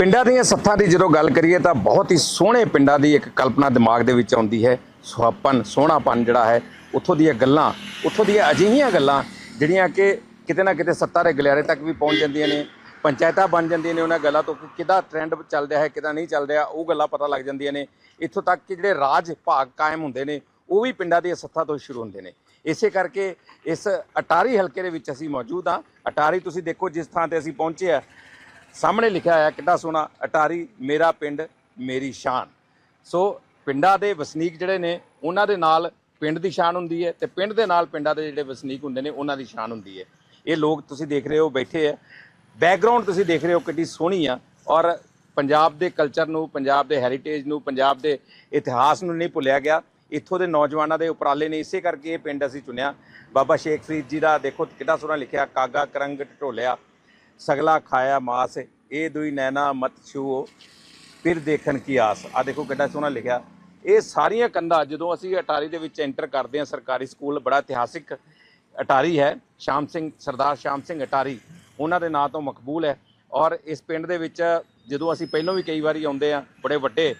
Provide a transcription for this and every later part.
ਪਿੰਡਾਂ ਦੀਆਂ ਸੱਥਾਂ ਦੀ ਜਦੋਂ ਗੱਲ ਕਰੀਏ ਤਾਂ ਬਹੁਤ ਹੀ ਸੋਹਣੇ ਪਿੰਡਾਂ ਦੀ ਇੱਕ ਕਲਪਨਾ ਦਿਮਾਗ ਦੇ ਵਿੱਚ ਆਉਂਦੀ ਹੈ। ਸੁਹਾਪਨ ਸੋਹਣਾਪਨ ਜਿਹੜਾ ਹੈ, ਉੱਥੋਂ ਦੀਆਂ ਗੱਲਾਂ, ਉੱਥੋਂ ਦੀਆਂ ਅਜਿਹੀਆਂ ਗੱਲਾਂ ਜਿਹੜੀਆਂ ਕਿ ਕਿਤੇ ਨਾ ਕਿਤੇ ਸੱਤਾ ਦੇ ਗਲਿਆਰੇ ਤੱਕ ਵੀ ਪਹੁੰਚ ਜਾਂਦੀਆਂ ਨੇ, ਪੰਚਾਇਤਾਂ ਬਣ ਜਾਂਦੀਆਂ ਨੇ ਉਹਨਾਂ ਗੱਲਾਂ ਤੋਂ ਕਿ ਕਿਹਦਾ ਟ੍ਰੈਂਡ ਚੱਲ ਰਿਹਾ ਹੈ ਕਿਹਦਾ ਨਹੀਂ ਚੱਲ ਰਿਹਾ, ਉਹ ਗੱਲਾਂ ਪਤਾ ਲੱਗ ਜਾਂਦੀਆਂ ਨੇ। ਇੱਥੋਂ ਤੱਕ ਕਿ ਜਿਹੜੇ ਰਾਜ ਭਾਗ ਕਾਇਮ ਹੁੰਦੇ ਨੇ, ਉਹ ਵੀ ਪਿੰਡਾਂ ਦੀਆਂ ਸੱਥਾਂ ਤੋਂ ਸ਼ੁਰੂ ਹੁੰਦੇ ਨੇ। ਇਸੇ ਕਰਕੇ ਇਸ ਅਟਾਰੀ ਹਲਕੇ ਦੇ ਵਿੱਚ ਅਸੀਂ ਮੌਜੂਦ ਹਾਂ। ਅਟਾਰੀ ਤੁਸੀਂ ਦੇਖੋ ਜਿਸ ਥਾਂ ਤੇ ਅਸੀਂ ਪਹੁੰਚੇ ਆ ਸਾਹਮਣੇ ਲਿਖਿਆ ਹੋਇਆ, ਕਿੱਡਾ ਸੋਹਣਾ, ਅਟਾਰੀ, ਮੇਰਾ ਪਿੰਡ, ਮੇਰੀ ਸ਼ਾਨ। ਸੋ ਪਿੰਡਾਂ ਦੇ ਵਸਨੀਕ ਜਿਹੜੇ ਨੇ, ਉਹਨਾਂ ਦੇ ਨਾਲ ਪਿੰਡ ਦੀ ਸ਼ਾਨ ਹੁੰਦੀ ਹੈ ਤੇ ਪਿੰਡ ਦੇ ਨਾਲ ਪਿੰਡਾਂ ਦੇ ਜਿਹੜੇ ਵਸਨੀਕ ਹੁੰਦੇ ਨੇ, ਉਹਨਾਂ ਦੀ ਸ਼ਾਨ ਹੁੰਦੀ ਹੈ। ਇਹ ਲੋਕ ਤੁਸੀਂ ਦੇਖ ਰਹੇ ਹੋ, ਬੈਠੇ ਆ ਬੈਕਗ੍ਰਾਉਂਡ ਤੁਸੀਂ ਦੇਖ ਰਹੇ ਹੋ ਕਿੰਨੀ ਸੋਹਣੀ ਆ। ਔਰ ਪੰਜਾਬ ਦੇ ਕਲਚਰ ਨੂੰ, ਪੰਜਾਬ ਦੇ ਹੈਰੀਟੇਜ ਨੂੰ, ਪੰਜਾਬ ਦੇ ਇਤਿਹਾਸ ਨੂੰ ਨਹੀਂ ਭੁੱਲਿਆ ਗਿਆ। ਇੱਥੋਂ ਦੇ ਨੌਜਵਾਨਾਂ ਦੇ ਉਪਰਾਲੇ ਨੇ, ਇਸੇ ਕਰਕੇ ਇਹ ਪਿੰਡ ਅਸੀਂ ਚੁਣਿਆ। ਬਾਬਾ ਸ਼ੇਖ ਫਰੀਦ ਜੀ ਦਾ ਦੇਖੋ ਕਿੰਨਾ ਸੋਹਣਾ ਲਿਖਿਆ, ਕਾਗਾ, ਕਰੰਗ, ਢੋਲਿਆ। ਸਗਲਾ ਖਾਇਆ ਮਾਸ ਇਹ ਦੁਈ ਨੈਣਾ ਮਤ ਛੂਓ ਫਿਰ ਦੇਖਣ ਕੀ ਆਸ ਆ ਦੇਖੋ ਕਿੰਨਾ ਸੋਹਣਾ ਲਿਖਿਆ ਇਹ ਸਾਰੀਆਂ ਕੰਧਾਂ ਜਦੋਂ ਅਸੀਂ ਅਟਾਰੀ ਦੇ ਵਿੱਚ ਐਂਟਰ ਕਰਦੇ ਹਾਂ ਸਰਕਾਰੀ ਸਕੂਲ ਬੜਾ ਇਤਿਹਾਸਿਕ ਅਟਾਰੀ ਹੈ ਸ਼ਾਮ ਸਿੰਘ ਸਰਦਾਰ ਸ਼ਾਮ ਸਿੰਘ ਅਟਾਰੀ ਉਹਨਾਂ ਦੇ ਨਾਂ ਤੋਂ ਮਕਬੂਲ ਹੈ ਔਰ ਇਸ ਪਿੰਡ ਦੇ ਵਿੱਚ ਜਦੋਂ ਅਸੀਂ ਪਹਿਲਾਂ ਵੀ ਕਈ ਵਾਰੀ ਆਉਂਦੇ ਆ ਬੜੇ ਵੱਡੇ